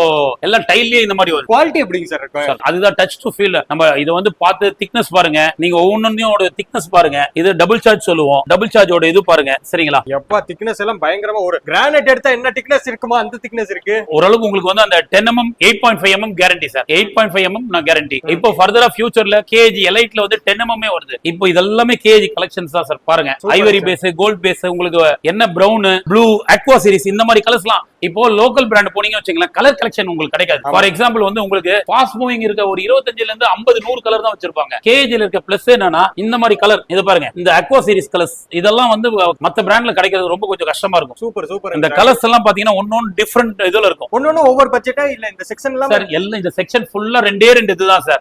எல்லாம் டைல்லயே இந்த மாதிரி வருது குவாலிட்டி எப்படிங்க சார் இருக்கும்? அதுதான் டச் டு ஃபீல் நம்ம இதை வந்து பார்த்து திக்னஸ் பாருங்க. நீங்க ஒவ்வொன்றையும் திக்னஸ் பாருங்க. இது டபுள் சார்ஜ் சொல்லுவோம். டபுள் சார்ஜோட இது பாருங்க. சரிங்களா? எப்பா திக்னஸ் எல்லாம் பயங்கரமா ஒரு கிரானைட் எடுத்தா என்ன திக்னஸ் இருக்குமோ? அந்த திக்னஸ் இருக்கு. ஓரளவுக்கு உங்களுக்கு வந்து அந்த ten mm eight point five mm guarantee sir eight point five mm நான் கேரண்டி இப்போ ஃபர்தரா ஃபியூச்சர்ல கேஜி எலைட்ல வந்து டென் எம்எம்ஏ வருது. இப்போ இதெல்லாமே கேஜி கலெக்ஷன்ஸ் தான் சார் பாருங்க. ஐவரி. பேஸ் கோல்ட் பேஸ் உங்களுக்கு என்ன பிரவுன் ப்ளூ அக்வா சீரிஸ் இந்த மாதிரி கலர்ஸ்லாம் இப்போ லோக்கல் பிராண்ட் போனீங்க வச்சுங்களேன் கலர் கலெக்ஷன் உங்களுக்கு கிடைக்காது. ஃபார் எக்ஸாம்பிள் வந்து உங்களுக்கு ஃபாஸ்ட் மூவிங் இருக்க ஒரு இருபத்தஞ்சுல இருந்து ஐம்பது நூறு கலர் தான் வச்சிருப்பாங்க. கேஜில இருக்க பிளஸ் என்னன்னா இந்த மாதிரி கலர் இது பாருங்க இந்த அக்வா சீரிஸ் கலர்ஸ் இதெல்லாம் வந்து மத்த பிராண்ட்ல கிடைக்கிறது ரொம்ப கொஞ்சம் கஷ்டமா இருக்கும். சூப்பர் சூப்பர் இந்த கலர்ஸ் எல்லாம் பாத்தீங்கன்னா ஒன்னொன்னு டிஃப்ரெண்ட் இதுல இருக்கும். ஒன்னொன்னு ஒவ்வொரு பட்ஜெட்டா இல்ல இந்த செக்ஷன் எல்லாம் சார் எல்லாம் இந்த செக்ஷன் ஃபுல்லா ரெண்டே ரெண்டு இதுதான் சார்.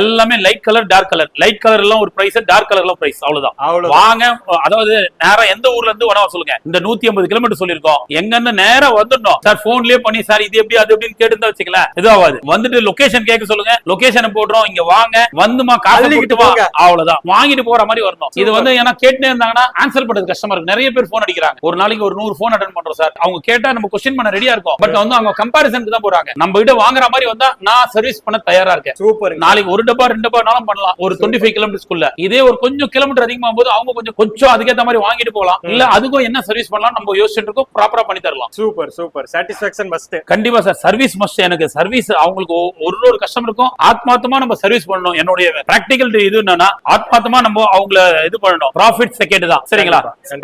எல்லாமே light colour dark colour light colour எல்லாம் ஒரு பிரைஸ் டார்க் கலர் எல்லாம் பிரைஸ் அவ்வளவுதான். அவ்வளவு வாங்க அதாவது நேரா எந்த ஊர்ல இருந்து வேணா சொல்லுங்க. இந்த நூத்தி ஐம்பது கிலோமீட்டர் சொல்லிருக்கோம் எங்க இருந்து நேரா வந்துடணும். சார் போன்லயே பண்ணி சார் இது எப்படி அது எப்படின்னு கேட்டு வச்சுக்கலாம் இதாவாது வந்துட்டு லொகேஷன் கேட்க சொல்லுங்க. லொகேஷன் போடுறோம். இங்க வாங்க. வந்துமா காசு அள்ளிக்கிட்டு கொடுத்து வா. போங்க. அவ்வளவுதான். வாங்கிட்டு போற மாதிரி வரணும். இது. வந்து ஏன்னா கேட்டுனே இருந்தாங்கன்னா ஆன்சர் பண்றது கஷ்டமா இருக்கு. நிறைய பேர் போன் அடிக்கிறாங்க. ஒரு நாளைக்கு ஒரு நூறு போன் அட்டன் பண்றோம் சார். அவங்க கேட்டா நம்ம கொஸ்டின் பண்ண ரெடியா இருக்கும். பட் வந்து அவங்க கம்பாரிசனுக்கு தான் போறாங்க. நம்ம கிட்ட வாங்குற மாதிரி வந்தா நான் சர்வீஸ் பண்ண தயாரா இருக்கேன் சூப்பர் நாளைக்கு ஒரு டப்பா ரெண்டு டப்பானாலும் பண்ணலாம். ஒரு டுவெண்ட்டி ஃபைவ் கிலோமீட்டர்ஸ்க்குள்ள இதே ஒரு கொஞ்சம் கிலோமீட்டர் அதிகமாகும் போது அவங்க கொஞ்சம் கொஞ்சம் அதுக்கேத்த மாதிரி வாங்கிட்டு போகலாம். இல்ல அதுக்கும் என்ன சர்வீஸ் பண்ணலாம் நம்ம யோசிச்சுட்டு இருக்கோம். ப்ராப்பரா பண்ணி தரலாம். சூப்பர் சூப்பர் சாட்டிஸ்பாக்சன் மஸ்ட் கண்டிப்பா சார் சர்வீஸ் மஸ்ட் எனக்கு சர்வீஸ் அவங்களுக்கு ஒரு ஒரு கஸ்டமருக்கும் ஆத்மார்த்தமா நம்ம சர்வீஸ் பண்ணணும். என்னுடைய பிராக்டிகல் இது என்னன்னா ஆத்மார்த்தமா நம்ம அவங்கள இது பண்ணணும். ப்ராஃபிட் செகண்ட் தான். சரிங்களா.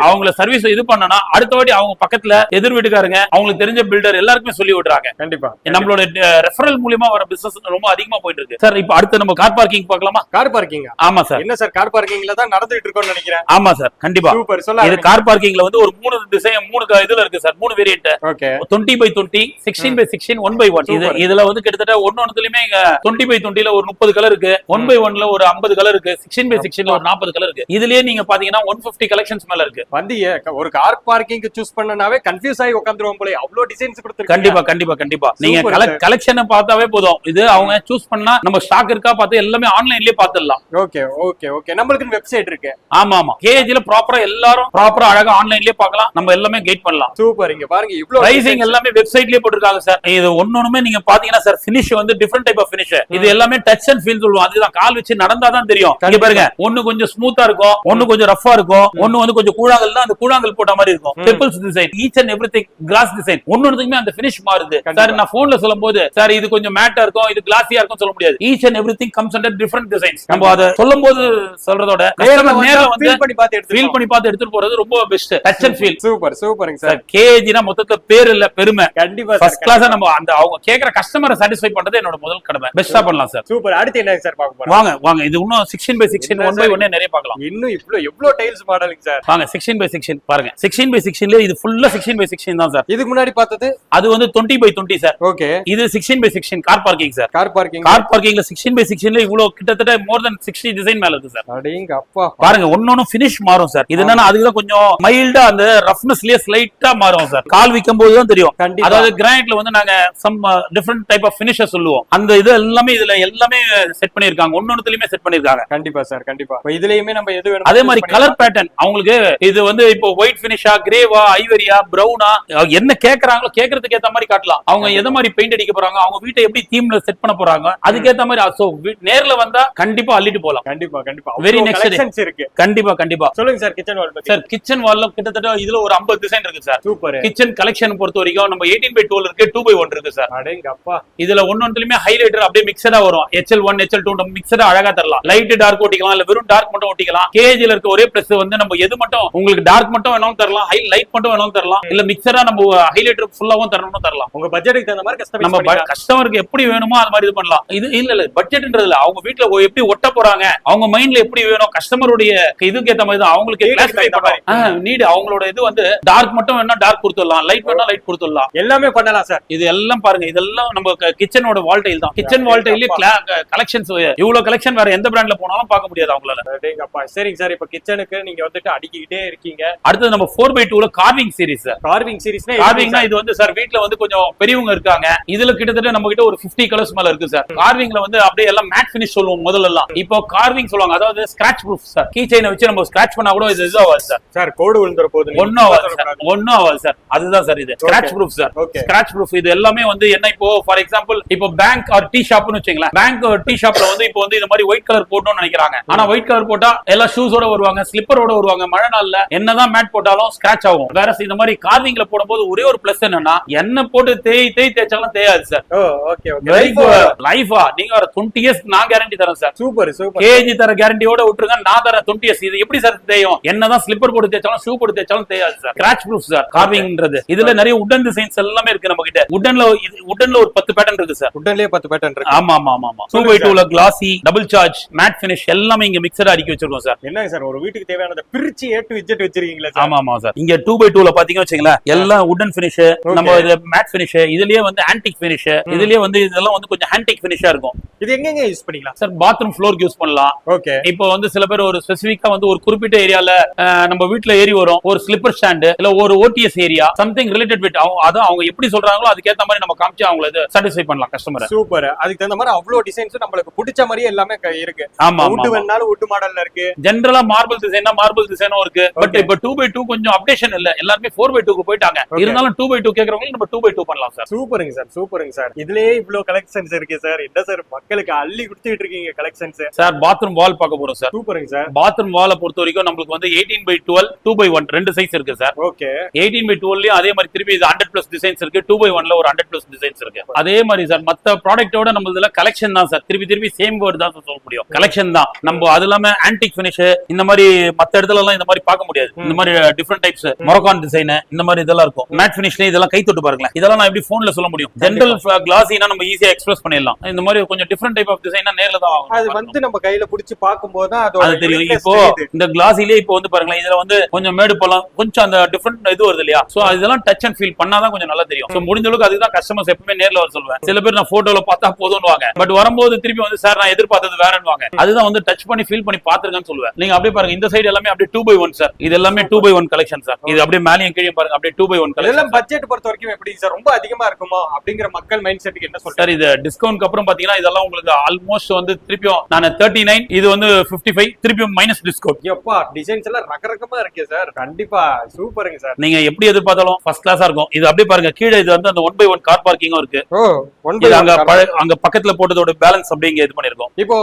அவங்கள சர்வீஸ் இது பண்ணனா அடுத்த வாட்டி அவங்க பக்கத்துல எதிர் வீட்டுக்காரங்க அவங்களுக்கு தெரிஞ்ச பில்டர் எல்லாருக்குமே சொல்லி விடுறாங்க. கண்டிப்பா நம்மளோட ரெஃபரல் மூலியமா வர பிசினஸ் ரொம்ப அதிகமா போயிட்டு இருக்கு. சார் இப்போ அடுத்து நம்ம கார் பார்க்கிங் பார்க்கலாமா? கார் பார்க்கிங் ஆமா சார். என்ன சார் கார் பார்க்கிங்ல தான் நடந்துட்டு இருக்கோம்னு நினைக்கிறேன்? ஆமா சார். கண்டிப்பா. சூப்பர் சொல்ல இது கார் பார்க்கிங்ல வந்து ஒரு மூணு டிசைன் மூணு இதுல இருக்கு சார். மூணு variant okay twenty by twenty sixteen by sixteen one by one இது Super. இதுல வந்து கிட்டத்தட்ட ஒன்னொன்னுலயுமே டுவெண்ட்டி பை டுவெண்ட்டில ஒரு முப்பது கலர் இருக்கு. ஒன் பை ஒன்ல ஒரு ஐம்பது கலர் இருக்கு. சிக்ஸ்டீன் பை சிக்ஸ்டீன்ல ஒரு நாற்பது கலர் இருக்கு. இதுலயே நீங்க பாத்தீங்கன்னா ஒன் பிப்டி கலெக்ஷன்ஸ் மேல இருக்கு. வந்து ஒரு கார் பார்க்கிங் சூஸ் பண்ணனாவே கன்ஃபியூஸ் ஆகி உட்காந்துருவோம் போல அவ்வளவு டிசைன்ஸ் கொடுத்துருக்கீங்க. கண்டிப்பா கண்டிப்பா கண்டிப்பா. நீங்க. கலெக்ஷனை பார்த்தாவே போதும். இது அவங்க சூஸ் பண்ணா நம்ம ஸ்டாக் இருக்கா பார்த்து எல்லாமே ஆன்லைன்லயே பாத்துடலாம் ஓகே ஓகே ஓகே நம்மளுக்கு வெப்சைட் இருக்கு. ஆமா ஆமா. கேஜில ப்ராப்பரா எல்லாரும் ப்ராப்பரா அழகா ஆன்லைன்லயே பார்க்கலாம். நம்ம எல்லாமே கைட் பண்ணலாம். சூப்பர் இங்க பாருங்க இவ்ளோ பிரைசிங் எல்லாமே வெப்சைட்லயே போட்டிருக்காங்க சார் இது ஒன்னொண்ணுமே நீங்க பாத்தீங்கன்னா சார் ஃபினிஷ் வந்து டிஃபரெண்ட் டைப் ஆஃப் ஃபினிஷ் இது எல்லாமே டச் அண்ட் ஃபீல் சொல்லுவோம். அதுதான் கால் வச்சு நடந்தா தான் தெரியும். இங்க. பாருங்க ஒண்ணு கொஞ்சம் ஸ்மூத்தா இருக்கும் ஒண்ணு கொஞ்சம் ரஃபா இருக்கும் ஒண்ணு வந்து கொஞ்சம் கூழாங்கல் தான் அந்த கூழாங்கல் போட்ட மாதிரி இருக்கும். ம். Temples design each and everything class design ஒன்னொன்னுக்குமே அந்த ஃபினிஷ் மாறுது. சார் நான் போன்ல சொல்லும் போது சார் இது கொஞ்சம் மேட்டா இருக்கும் இது கிளாஸியா இருக்கும் சொல்ல முடியாது. Each and everything comes under different designs நம்ம அதை சொல்லும் போது சொல்றதோட customer நேர்ல வந்து ஃபீல் பண்ணி பார்த்து எடுத்து ஃபீல் பண்ணி பார்த்து எடுத்துட்டு போறது ரொம்ப best touch and feel super சூப்பருங்க சார் கேஜினா மொத்தத்துல பேர் இல்ல பெருமை. கண்டிப்பா ஃபர்ஸ்ட் கிளாஸா நம்ம அந்த அவங்க கேக்குற கஸ்டமரை சாட்டிஸ்ஃபை பண்றது என்னோட முதல் கடமை. பெஸ்டா பண்ணலாம் சார் சூப்பர் அடுத்து என்ன சார் பார்க்க போறோம்? வாங்க வாங்க. இது இன்னும் சிக்ஸ்டீன் பை சிக்ஸ்டீன் என்ன ஒன் பை sir? ஒன்னே நிறைய பார்க்கலாம். இன்னும் இவ்ளோ எவ்வளவு டைல்ஸ் மாடலுங்க சார் வாங்க சிக்ஸ்டீன் பை சிக்ஸ்டீன் பாருங்க. சிக்ஸ்டீன் பை சிக்ஸ்டீன்ல இது ஃபுல்லா சிக்ஸ்டீன் பை சிக்ஸ்டீன் தான் சார் இதுக்கு முன்னாடி பார்த்தது? அது வந்து twenty by twenty sir okay இது sixteen by sixteen car parking sir car parking car பார்க்கிங்ல sixteen by சிக்ஸ்டீன்ல இவ்வளவு கிட்டத்தட்ட மோர் தென் சிக்ஸ்டி டிசைன் மேல இருக்கு சார் அடேங்க அப்பா பாருங்க ஒன்னொன்னு ஃபினிஷ் மாறும் சார் இது என்னன்னா அதுக்கு கொஞ்சம் மைல்டா அந்த ரஃப்னஸ்லயே ஸ்லைட்டா மாறும் சார் கால் வைக்கும் போது தான் தெரியும். கண்டிப்பா. அதாவது கிரானைட்ல வந்து நாங்க some different type of finisher சொல்லுவோம். அந்த இது எல்லாமே இதுல எல்லாமே செட் பண்ணிருக்காங்க ஒன்னொன்னுலயுமே செட் பண்ணிருக்காங்க கண்டிப்பா சார் கண்டிப்பா. இதுலயுமே நம்ம எது வேணும் அதே மாதிரி கலர் பேட்டர்ன் அவங்களுக்கு இது வந்து இப்போ ஒயிட் பினிஷா கிரேவா ஐவரியா பிரவுனா என்ன கேக்குறாங்களோ கேக்குறதுக்கு ஏத்த மாதிரி காட்டலாம். அவங்க எந்த மாதிரி பெயிண்ட் அடிக்க போறாங்க அவங்க வீட்டை எப்படி தீம்ல செட் பண்ண போறாங்க. அதுக்கேத்த மாதிரி சோ நேர்ல வந்தா கண்டிப்பா அள்ளிட்டு போலாம். கண்டிப்பா கண்டிப்பா. Day. கலெக்ஷன்ஸ் இருக்கு. கண்டிப்பா கண்டிப்பா. சொல்லுங்க sir kitchen wall sir kitchen வால்ல கிட்டத்தட்ட இதுல ஒரு 50 டிசைன் இருக்கு சார். சூப்பர் கிச்சன் கலெக்ஷன் பொறுத்த வரைக்கும் நம்ம 18 பை 12 இருக்கு 2 பை 1 இருக்கு சார். அடேங்க அப்பா இதுல ஒன்னொன்றுலயுமே ஹைலைட்டர் அப்படியே மிக்சடா வரும். HL1 ஒன் ஹெச்எல் டூ மிக்சடா அழகா தரலாம். லைட் டார்க் ஒட்டிக்கலாம் இல்ல வெறும் டார்க் மட்டும் ஒட்டிக்கலாம். கேஜில இருக்க ஒரே பிளஸ் வந்து நம்ம எது மட்டும் உங்களுக்கு டார்க் மட்டும் வேணாலும் தரலாம். ஹை லைட் மட்டும் வேணாலும் தரலாம். இல்ல மிக்சரா நம்ம ஹைலைட்டர் ஃபுல்லாவும் தரணும்னு தரலாம். உங்க பட்ஜெட்டுக்கு தகுந்த மாதிரி கஸ்டமைஸ் நம்ம கஸ்டமருக்கு எப்படி வேணுமோ அது மாதிரி இது பண்ணலாம். இது இல்ல இல்ல பட்ஜெட்ன்றது இல்ல. அவங்க வீட்ல ஒ- எப்படி ஒட்ட போறாங்க? அவங்க மைண்ட்ல எப்படி வேணும்? கஸ்டமருடைய இதுக்கு ஏத்த மாதிரி தான். அவங்களுக்கு மாதிரி. நீடு அவங்களோட இது வந்து டார்க் மட்டும் வேணா டார்க் கொடுத்துடலாம். லைட் வேணா லைட் கொடுத்துடலாம். எல்லாமே பண்ணலாம் சார் இது எல்லாம் பாருங்க. இதெல்லாம் நம்ம கிச்சனோட வால் டைல் தான். கிச்சன் வால் டைல்லே கலெக்ஷன்ஸ் இவ்வளவு கலெக்ஷன் வேற எந்த பிராண்ட்ல போனாலும் பார்க்க முடியாது அவங்களால. சரிங்க சார் இப்ப கிச்சனுக்கு நீங்க வந்துட்டு அடிக்கிட்டே இருக்கீங்க. அடுத்தது நம்ம ஃபோர் பை டூல கார்விங் சீரிஸ் சார் கார்விங் சீரிஸ்னா கார்விங்னா இது வந்து சார் வீட்ல வந்து கொஞ்சம் பெரியவங்க இருக்காங்க. இதுல கிட்டத்தட்ட நம்ம கிட்ட ஒரு 50 கலர்ஸ் மேல இருக்கு சார். கார்விங்ல வந்து அப்படியே எல்லாம் மேட் ஃபினிஷ் சொல்லுவோம் முதல்ல எல்லாம் இப்போ கார்விங் சொல்லுவாங்க. அதாவது ஸ்கிராச் ப்ரூஃப் சார். கீ செயினை வச்சு நம்ம ஸ்கிராச் பண்ணா கூட இது இதாகாது சார். சார் கோடு விழுந்துற போகுது ஒன்னும் ஆகாது சார். ஒன்னும் ஆகாது சார். அதுதான் சார் இது. Scratch proof sir. Scratch proof இது எல்லாமே வந்து என்ன இப்போ ஃபார் எக்ஸாம்பிள் இப்போ பேங்க் ஆர் டீ ஷாப்னு வச்சுங்களேன் பேங்க் டீ ஷாப்ல வந்து இப்போ வந்து இந்த மாதிரி ஒயிட் கலர் போடணும்னு நினைக்கிறாங்க. ஆனா ஒயிட் கலர் போட்டா எல்லாம் ஷூஸோட வருவாங்க ஸ்லிப்பரோட வருவாங்க. மழை நாள்ல என்னதான் மேட் போட்டாலும் ஸ்கிராச் ஆகும். வேற இந்த மாதிரி கார்விங்ல போடும்போது ஒரே ஒரு பிளஸ் என்னன்னா என்ன போட்டு தேய் தேய் தேய்ச்சாலும் தேயாது சார். ஓகே லைஃபா நீங்க வர டுவெண்ட்டி இயர்ஸ் நான் கேரண்டி தரேன் சார் சூப்பர் சூப்பர் கேஜி தர கேரண்டியோட விட்டுருங்க நான் தர டுவெண்ட்டி இயர்ஸ் இது எப்படி சார் தேயும் என்னதான் ஸ்லிப்பர் போட்டு தேய்ச்சாலும் ஷூ போட்டு தேய்ச்சாலும் தேயாது சார் கிராச் ப்ரூஃப் சார் கார்விங்ன்றது இதுல நிறைய உடன் டிசைன்ஸ் எல்லாமே இருக்கு நம்ம கிட்ட உடன்ல உடன்ல ஒரு பத்து பேட்டர்ன் இருக்கு சார் உடன்லயே பத்து பேட்டர்ன் இருக்கு. ஆமா ஆமா ஆமா ஆமா. Two by. டூல classy double charge matte finish எல்லாமே இங்க மிக்சரா அடிக்க வச்சிருக்கோம் சார் என்னங்க சார் ஒரு வீட்டுக்கு தேவையானதை பிரிச்சு ஏ டு வச்சிருக்கீங்களா சார் ஆமா ஆமா சார் இங்க டூ பை டூல பாத்தீங்க வச்சுங்களேன் எல்லாம் உடன் பினிஷ் நம்ம மேட் பினிஷ் இதுலயே வந்து ஆன்டிக் பினிஷ் இதுலயே வந்து இதெல்லாம் வந்து கொஞ்சம் ஆன்டிக் பினிஷா இருக்கும். இது எங்கெங்க யூஸ் பண்ணிக்கலாம்? சார் பாத்ரூம் ஃப்ளோருக்கு யூஸ் பண்ணலாம். ஓகே இப்போ வந்து சில பேர் ஒரு ஸ்பெசிபிக்கா வந்து ஒரு குறிப்பிட்ட ஏரியால நம்ம வீட்ல ஏறி வரும். ஒரு ஸ்லிப்பர் ஸ்டாண்டு இல்ல ஒரு OTS area something related with அவங்க அதான் அவங்க எப்படி சொல்றாங்களோ அதுக்கேத்த மாதிரி நம்ம காமிச்சு அவங்கள இது சாட்டிஸ்ஃபை பண்ணலாம் கஸ்டமரை சூப்பர் அதுக்கு தகுந்த மாதிரி அவ்வளவு டிசைன்ஸ் நம்மளுக்கு பிடிச்ச மாதிரியே எல்லாமே இருக்கு. ஆமா வுட் வேணாலும் வுட் மாடல்ல இருக்கு. ஜென்ரலா மார்பிள் டிசைனா மார்பிள் டிசைனும் இருக்கு. பட். இப்ப டூ பை டூ கொஞ்சம் அப்டேஷன் இல்ல. எல்லாருமே ஃபோர் பை டூக்கு போயிட்டாங்க. இருந்தாலும் டூ பை டூ கேக்குறவங்களுக்கு நம்ம டூ பை டூ பண்ணலாம் சார் சூப்பருங்க சார் சூப்பருங்க சார் இதுலயே இவ்வளவு கலெக்ஷன்ஸ் இருக்கு சார். என்ன சார் மக்களுக்கு அள்ளி கொடுத்துட்டு இருக்கீங்க கலெக்ஷன்ஸ் சார் பாத்ரூம் வால் பார்க்க போறோம் சார். சூப்பருங்க சார். பாத்ரூம் வாலை பொறுத்த வரைக்கும் நம்மளுக்கு வந்து eighteen by twelve two by one ரெண்டு சைஸ் இருக்கு சார். ஓகே. எயிட்டீன் பை டுவெல்லையும் அதே மாதிரி திருப்பி இது ஹண்ட்ரட் பிளஸ் டிசைன்ஸ் இருக்கு. டூ பை ஒன்ல ஒரு ஹண்ட்ரட் பிளஸ் டிசைன்ஸ் இருக்கு. அதே மாதிரி சார் மத்த ப்ராடக்ட்டோட நம்ம இதுல கலெக்ஷன் தான் சார். திருப்பி திருப்பி சேம் வேர்ட் தான் sir சொல்ல முடியும். கலெக்ஷன் தான். நம்ம அது இல்லாம ஆன்டிக் ஃபினிஷ் இந்த மாதிரி மத்த இடத்துல எல்லாம் இந்த மாதிரி பார்க்க முடியாது. இந்த மாதிரி டிஃப்ரெண்ட் டைப்ஸ் மொரகான் டிசைன் இந்த மாதிரி இதெல்லாம் இருக்கும். மேட் ஃபினிஷ்ல இதெல்லாம் கை தொட்டு பாருங்களேன். இதெல்லாம் நான் எப்படி போன்ல சொல்ல முடியும்? ஜென்ரல் கிளாஸினா நம்ம ஈஸியா எக்ஸ்பிரஸ் பண்ணிடலாம். இந்த மாதிரி கொஞ்சம் டிஃப்ரெண்ட் டைப் ஆஃப் டிசைனா நேர்ல தான் அது ஆகும் வந்து நம்ம கையில புடிச்சு பார்க்கும்போது தான் அது தெரியும். இப்போ. இந்த கிளாஸிலே இப்போ வந்து பாருங்களேன் இதுல வந்து கொஞ்சம் மேடு போலாம் கொஞ்சம் அந்த டிஃப்ரெண்ட் இது வருது இல்லையா? சோ இதெல்லாம் டச் அண்ட் ஃபீல் பண்ணாதான் கொஞ்சம் நல்லா தெரியும். சோ முடிஞ்ச அளவுக்கு அதுதான் கஸ்டமர்ஸ் எப்பவுமே நேர்ல வர சொல்லுவேன். சில பேர் நான் போட்டோல பார்த்தா போதும்னுவாங்க. பட் வரும்போது திருப்பி வந்து சார் நான் எதிர்பார்த்தது வேறன்னுவாங்க. அதுதான் வந்து டச் பண்ணி ஃபீல் பண்ணி பாத்துருக்கேன்னு சொல்லுவேன். நீங்க அப்படியே பாருங்க இந்த சைடு எல்லாமே அப்படியே டூ பை ஒன் சார் இது எல்லாமே two by one collection sir இது அப்படியே மேலேயும் கீழே பாருங்க அப்படியே two by one collection budget பொறுத்த வரைக்கும் எப்படி சார் ரொம்ப அதிகமா இருக்குமோ? அப்படிங்கிற மக்கள் மைண்ட் செட்டுக்கு என்ன சொல்றாரு இது டிஸ்கவுண்ட் அப்புறம் பாத்தீங்கன்னா இதெல்லாம் உங்களுக்கு ஆல்மோஸ்ட் வந்து திருப்பியும் நான் தேர்ட்டி நைன் இது வந்து பிப்டி ஃபைவ் திருப்பியும் மைனஸ் டிஸ்கவுண்ட் எப்பா டிசைன்ஸ் எல்லாம் ரகரகமா இருக்கு சார் கண்டிப்பா சூப்பருங்க சார் நீங்க எப்படி எதிர்பார்த்தாலும் ஃபர்ஸ்ட் கிளாஸா இருக்கும். இது அப்படியே பாருங்க கீழே இது வந்து அந்த ஒன் பை ஒன் கார் பார்க்கிங்கும் இருக்கு. இது அங்க அங்க பக்கத்துல போட்டதோட பேலன்ஸ் அப்படி இங்க இது பண்ணிருக்கோம். இப்போ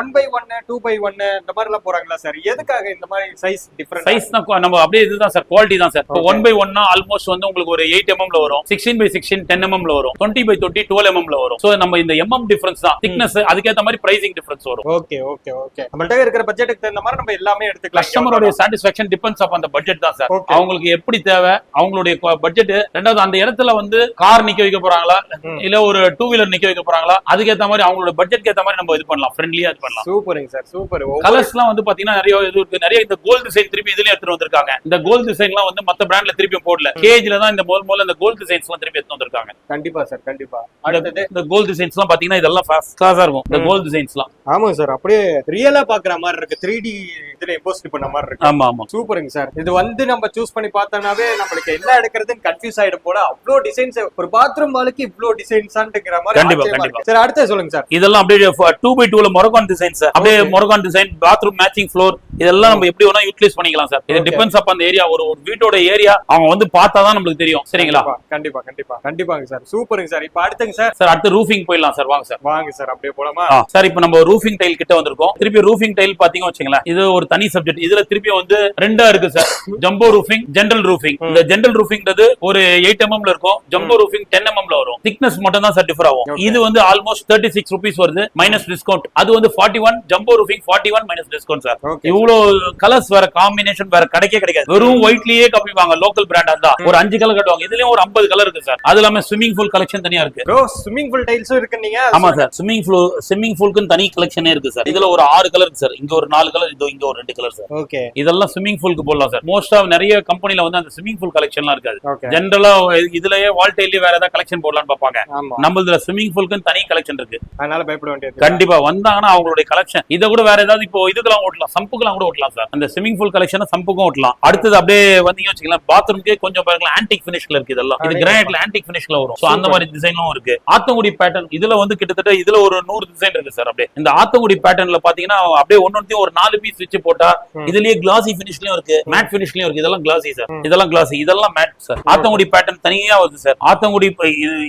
one by one two by one இந்த மாதிரி எல்லாம் போறாங்களா சார் எதுக்காக இந்த மாதிரி சைஸ் டிஃபரெண்ட் சைஸ் நம்ம அப்படியே இதுதான் சார் குவாலிட்டி தான் சார். ஒன் பை ஒன்னா ஆல்மோஸ்ட் வந்து உங்களுக்கு ஒரு எயிட் எம்எம்ல வரும். சிக்ஸ்டீன் பை சிக்ஸ்டீன் டென் எம்எம்ல வரும். டுவெண்ட்டி பை டுவெண்ட்டி டுவெல் எம்எம்ல வரும். சோ நம்ம இந்த எம்எம் டிஃபரன்ஸ் தான். திக்னஸ் அதுக்கேத்த மாதிரி பிரைசிங் டிஃபரன்ஸ் வரும். ஓகே ஓகே ஓகே நம்மள்ட்ட இருக்கிற பட்ஜெட்டுக்கு தகுந்த மாதிரி நம்ம எல்லாமே எடுத்துக்கலாம். கஸ்டமருடைய சாட்டிஸ்பாக்சன் டிபெண்ட்ஸ் ஆஃப் அந்த பட்ஜெட் தான் சார். அவங்களுக்கு எப்படி தேவை அவங்களுடைய பட்ஜெட் ரெண்டாவது அந்த இடத்துல வந்து கார் நிக்க வைக்க போறாங்களா. இல்ல ஒரு டூ வீலர் நிக்க வைக்க போறாங்களா அதுக்கேத்த மாதிரி அவங்களோட பட்ஜெட் ஏத்த மாதிரி நம்ம இது பண்ணலாம். ஃப்ரெண்ட்லியா இது பண்ணலாம். சூப்பருங்க சார் சூப்பர் கலர்ஸ்லாம் வந்து பாத்தீங்கன்னா நிறைய இது இருக்கு. நிறைய இந்த கோல்டு டிசைன் திருப்பி இதுல எடுத்துட்டு வந்திருக்காங்க. இந்த கோல்டு டிசைன்லாம் வந்து மத்த பிராண்ட்ல திருப்பி போடல. கேஜ்ல தான் இந்த முதல் முதல்ல இந்த கோல்டு டிசைன்ஸ் எல்லாம் திருப்பி எடுத்து வந்திருக்காங்க. கண்டிப்பா சார் கண்டிப்பா. அடுத்தது? இந்த கோல்டு டிசைன்ஸ் எல்லாம் பாத்தீங்கன்னா இதெல்லாம் ஃபர்ஸ்ட் கிளாஸா இருக்கும். இந்த. கோல்டு டிசைன்ஸ்லாம் ஆமாங்க சார் அப்படியே ரியலா பாக்குற மாதிரி இருக்கு. த்ரீ டி இதுல எம்போஸ்ட் பண்ண மாதிரி இருக்கு. ஆமா ஆமா. சூப்பருங்க சார். இது வந்து நம்ம சூஸ் பண்ணி பார்த்தோம்னாவே நம்மளுக்கு என்ன எடுக்கிறதுன்னு கன்ஃபியூஸ் ஆயிடும் போல. அவ்வளோ டிசைன்ஸ் ஒரு பாத்ரூம் வாலுக்கு இவ்வளோ டிசைன்ஸான்ட்டுங்கிற மாதிரி கண்டிப்பா, கண்டிப்பா. சரி அடுத்து சொல்லுங்க சார். இதெல்லாம் அப்படியே டூ பை டூல மொரகான் டிசைன்ஸ் அப்படியே Moroccan design bathroom matching floor இதெல்லாம் நம்ம எப்படி வேணா யூட்டிலைஸ் பண்ணிக்கலாம் சார். இது. டிபெண்ட்ஸ் அப்ப அந்த ஏரியா ஒரு வீட்டோட ஏரியா அவங்க வந்து பார்த்தாதான் நம்மளுக்கு தெரியும். சரிங்களா? கண்டிப்பா, கண்டிப்பா கண்டிப்பா கண்டிப்பாங்க சார். சூப்பருங்க சார். இப்ப அடுத்துங்க சார். சார் அடுத்து ரூஃபிங் போயிடலாம் சார். வாங்க சார். வாங்க சார் அப்படியே போலாமா? சார் இப்போ நம்ம ரூஃபிங் டைல் கிட்ட வந்திருக்கோம். திருப்பி ரூஃபிங் டைல் பாத்தீங்க வச்சுங்களேன் இது ஒரு தனி சப்ஜெக்ட் இதுல திருப்பி வந்து ரெண்டா இருக்கு sir. Jumbo roofing general roofing இந்த ஜென்ரல் ரூஃபிங்ன்றது ஒரு எயிட் எம்எம்ல இருக்கும். ஜம்போ ரூஃபிங் டென் எம்எம்ல வரும். திக்னஸ் மட்டும் தான் சார் டிஃபர் ஆகும். இது வந்து ஆல்மோஸ்ட் தேர்ட்டி சிக்ஸ் ருபீஸ் வருது மைனஸ் டிஸ்கவுண்ட் அது வந்து forty one jumbo roofing forty one minus discount sir இவ்வளவு கலர்ஸ் வேற காம்பினேஷன் வேற கிடைக்கே கிடைக்காது. வெறும் ஒயிட்லயே காப்பிப்பாங்க லோக்கல் பிராண்டா இருந்தா ஒரு அஞ்சு கலர் கட்டுவாங்க. இதுலயும் ஒரு ஐம்பது கலர் இருக்கு சார். அது இல்லாம ஸ்விமிங் பூல் கலெக்ஷன் தனியா இருக்கு. ஸ்விம்மிங் பூல் டைல்ஸும் இருக்கு நீங்க? ஆமா சார். ஸ்விம்மிங் பூல் ஸ்விம்மிங் பூலுக்கு தனி கலெக்ஷனே இருக்கு சார். இதுல ஒரு ஆறு கலர் சார். இங்க ஒரு நாலு கலர் இதோ இங்க ஒரு ரெண்டு கலர் சார். ஓகே. இதெல்லாம் ஸ்விம்மிங் பூலுக்கு போடலாம் சார். மோஸ்ட் ஆஃப் நிறைய கம்பெனில வந்து அந்த ஸ்விம்மிங் பூல் கலெக்ஷன்லாம் இருக்காது. ஜென்ரலா இதுலயே வால்டைலயே வேற ஏதாவது கலெக்ஷன் போடலாம்னு பார்ப்பாங்க. நம்மளதுல ஸ்விம்மிங் பூலுக்கு தனி கலெக்ஷன் இருக்கு. அதனால பயப்பட வேண்டியது கண்டிப்பா. வந்தாங்கன்னா அவங்களுடைய கலெக்ஷன் இதை கூட வேற ஏதாவது இப்போ இதுக்கெல்லாம் ஓட்டலாம். சம்புக்கெல்லாம் கூட ஓட்டலாம் சார். அந்த ஸ்விமிங் பூல் கலெக்ஷன் சம்புக்கும் ஓட்டலாம். அடுத்தது அப்படியே வந்தீங்க வச்சுக்கலாம் பாத்ரூம்க்கே கொஞ்சம் பாருங்களா ஆன்டிக் பினிஷ்ல இருக்கு இதெல்லாம். இது. கிரானைட்ல ஆன்டிக் பினிஷ்ல வரும். சோ அந்த. மாதிரி டிசைனும் இருக்கு. ஆத்தங்குடி பேட்டர்ன் இதுல வந்து கிட்டத்தட்ட இதுல ஒரு நூறு டிசைன் இருக்கு சார் அப்படியே. இந்த ஆத்தங்குடி பேட்டர்ன்ல பாத்தீங்கன்னா அப்படியே ஒன்னொன்னையும் ஒரு நாலு பீஸ் வச்சு போட்டா. இதுலயே கிளாசி பினிஷ்லயும் இருக்கு மேட் பினிஷ்லயும் இருக்கு. இதெல்லாம் கிளாசி சார். இதெல்லாம் கிளாசி இதெல்லாம் மேட் சார் ஆத்தங்குடி பேட்டர்ன் தனியா வருது சார் ஆத்தங்குடி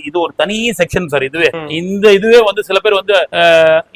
இது ஒரு தனி செக்ஷன் சார் இதுவே. இந்த இதுவே வந்து சில பேர் வந்து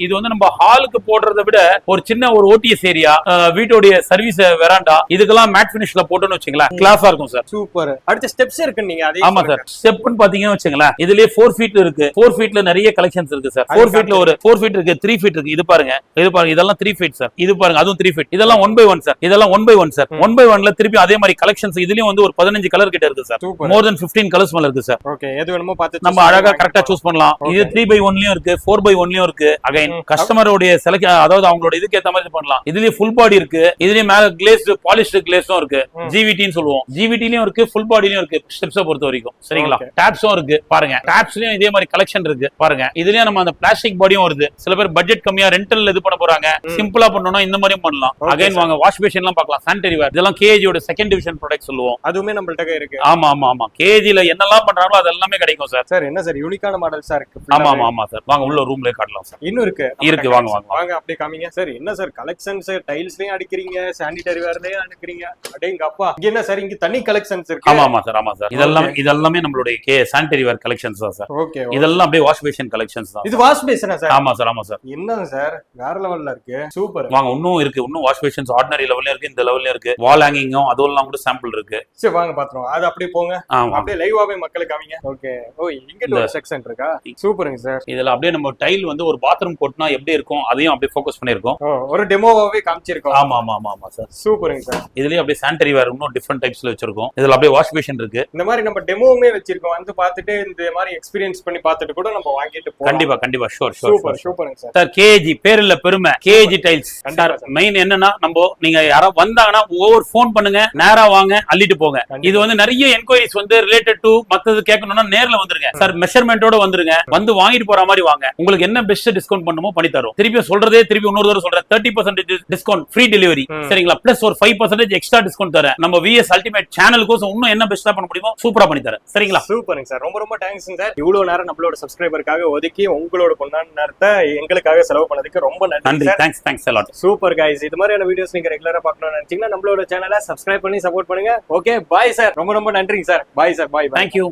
இது வந்து நம்ம ஹாலுக்கு போடுறதை விட ஒரு சின்ன ஒரு ஓடிஎஸ் ஏரியா வீட்டோடைய சர்வீஸ் வெராண்டா இதுக்கெல்லாம் மேட் பினிஷ்ல போட்டோன்னு வச்சுங்களேன் கிளாஸா இருக்கும் சார் சூப்பர் அடுத்த ஸ்டெப்ஸ் இருக்கு நீங்க ஆமா சார் ஸ்டெப்னு பாத்தீங்கன்னு வச்சுங்களேன் இதுலயே ஃபோர் ஃபீட் இருக்கு. ஃபோர் ஃபீட்ல நிறைய கலெக்ஷன்ஸ் இருக்கு சார் ஃபோர் ஃபீட்ல ஒரு ஃபோர் ஃபீட் இருக்கு த்ரீ ஃபீட் இருக்கு. இது பாருங்க இது பாருங்க இதெல்லாம் த்ரீ ஃபீட் சார் இது பாருங்க அதுவும் த்ரீ ஃபீட் இதெல்லாம் ஒன் பை ஒன் சார் இதெல்லாம் one by one sir. One by ஒன்ல திருப்பி அதே மாதிரி கலெக்ஷன்ஸ் இதுலயும் வந்து ஒரு பதினஞ்சு கலர் கிட்ட இருக்கு சார் மோர் தென் 15 கலர்ஸ் மேல இருக்கு சார் ஓகே எது வேணுமோ பார்த்து நம்ம அழகா கரெக்டா சூஸ் பண்ணலாம். இது த்ரீ பை ஒன்லயும் இருக்கு ஃபோர் பை ஒன்லயும் இருக்கு. அகைன். கஸ்டமருடைய செலக்ட் அதாவது அவங்களோட இதுக்கு ஏத்த மாதிரி பண்ணலாம். இதுலயே ஃபுல் பாடி இருக்கு. இதுலயே மேல கிளேஸ் பாலிஷ்டு கிளேஸும் இருக்கு. ஜிவிடின்னு சொல்லுவோம். ஜிவிடிலயும் இருக்கு ஃபுல் பாடிலயும் இருக்கு ஸ்டெப்ஸை பொறுத்த வரைக்கும். சரிங்களா. டாப்ஸும் இருக்கு பாருங்க. டாப்ஸ்லயும் இதே மாதிரி கலெக்ஷன் இருக்கு. பாருங்க. இதுலயும் நம்ம அந்த பிளாஸ்டிக் பாடியும் வருது. சில பேர் பட்ஜெட் கம்மியா ரெண்டல் இது பண்ண போறாங்க. சிம்பிளா பண்ணனும் இந்த மாதிரியும் பண்ணலாம். அகைன். வாங்க வாஷ் பேஷன் எல்லாம் பார்க்கலாம். சானிடரி வேர் இதெல்லாம் கேஜியோட செகண்ட் டிவிஷன் ப்ராடக்ட் சொல்லுவோம். அதுவுமே நம்மள்ட்ட இருக்கு. ஆமா ஆமா ஆமா. கேஜில என்னெல்லாம் பண்றாங்களோ அது எல்லாமே கிடைக்கும் சார் சார் என்ன சார் யூனிக்கான மாடல்ஸா இருக்கு ஆமா ஆமா ஆமா சார் வாங்க உள்ள ரூம்ல காட்டலாம் சார் இன்னும் இருக்கு. இருக்கு, வாங்க, வாங்க, வாங்க. அப்படியே காமிங்க. சார் என்ன சார் கலெக்ஷன்ஸ் டைல்ஸ்லயும் அடிக்கிறீங்க சானிடரி வேர்லயும் அடிக்கிறீங்க. அடேங்க அப்பா. இங்க என்ன சார் இங்க தனி கலெக்ஷன்ஸ் இருக்கு. ஆமா ஆமா சார் ஆமா சார் இதெல்லாம் இதெல்லாமே நம்மளுடைய கே சானிடரி வேர் கலெக்ஷன்ஸ் தான் சார் ஓகே இதெல்லாம் அப்படியே வாஷ் பேஷன் கலெக்ஷன்ஸ் தான். இது வாஷ் பேசனா சார்? ஆமா சார் ஆமா சார். என்னங்க சார்? வேற லெவல்ல இருக்கு. சூப்பர். வாங்க இன்னும் இருக்கு. இன்னும் வாஷ் பேஷன்ஸ் ஆர்டினரி லெவல்ல இருக்கு இந்த லெவல்ல இருக்கு. வால் ஹேங்கிங்கும் அதுவெல்லாம் கூட சாம்பிள் இருக்கு. சரி வாங்க பாத்துருவோம் அது அப்படியே போங்க. அப்படியே லைவாவே மக்களுக்கு காமிங்க. ஓகே ஓ இங்க செக்ஷன் இருக்கா? சூப்பருங்க சார். இதுல அப்படியே நம்ம டைல் வந்து ஒரு பாத்ரூம் கொட்டினா எப்படி இருக்கும் அதையும் அப்படியே ஃபோக்கஸ் பண்ணிருக்கோம் ஒரு டெமோவாவே காமிச்சிருக்கோம். ஆமா ஆமா ஆமா ஆமா சார். சூப்பருங்க சார். இதுலயும் அப்படியே சானிடரி வேர் இன்னும் டிஃப்ரெண்ட் டைப்ஸ்ல வச்சிருக்கோம். இதுல அப்படியே வாஷ் பேஷன் இருக்கு. இந்த மாதிரி நம்ம டெமோவுமே வச்சிருக்கோம். வந்து பார்த்துட்டு இந்த மாதிரி எக்ஸ்பீரியன்ஸ் பண்ணி பார்த்துட்டு கூட நம்ம வாங்கிட்டு போகலாம் கண்டிப்பா கண்டிப்பா. ஷோர் ஷோர் சூப்பர் சூப்பருங்க சார். சார் கேஜி பேர்ல பெருமை. KG tiles sir. மெயின் என்னன்னா நம்ம நீங்க யாரோ வந்தாங்கன்னா ஒவ்வொரு ஃபோன் பண்ணுங்க. நேரா வாங்க அள்ளிட்டு போங்க. இது வந்து நிறைய என்கொயரிஸ் வந்து ரிலேட்டட் டு மத்தது கேட்கணும்னா நேர்ல வந்துருங்க. சார் மெஷர்மெண்டோட வந்துருங்க. வந்து வாங்கிட்டு போற மாதிரி வாங்க. உங்களுக்கு என்ன பெஸ்ட் டிஸ்கவுண்ட் பண்ணுமோ பண்ணி தரோம் திருப்பி சொல்றதே திருப்பி இன்னொரு தடவை சொல்றேன். Thirty percentage discount free delivery. சரிங்களா? பிளஸ் ஒரு ஃபைவ் பர்சன்டேஜ் எக்ஸ்ட்ரா டிஸ்கவுண்ட் தரேன். நம்ம விஎஸ் அல்டிமேட் சேனலுக்கும் இன்னும் என்ன பெஸ்டா பண்ண முடியுமோ சூப்பரா பண்ணி தரேன் சரிங்களா? சூப்பருங்க சார். ரொம்ப ரொம்ப தேங்க்ஸ் சார். இவ்வளவு நேரம் நம்மளோட சப்ஸ்கிரைபருக்காக ஒதுக்கி உங்களோட பொண்ணான நேரத்தை எங்களுக்காக செலவு பண்ணதுக்கு ரொம்ப நன்றி தேங்க்ஸ் தேங்க்ஸ் எல்லாம் சூப்பர் கைஸ் இது மாதிரியான வீடியோஸ் நீங்க ரெகுலரா பார்க்கணும்னு நினைச்சீங்கன்னா நம்மளோட சேனலை சப்ஸ்கிரைப் பண்ணி சப்போர்ட் பண்ணுங்க. ஓகே பாய் சார் ரொம்ப ரொம்ப நன்றிங்க sir bye sir bye thank you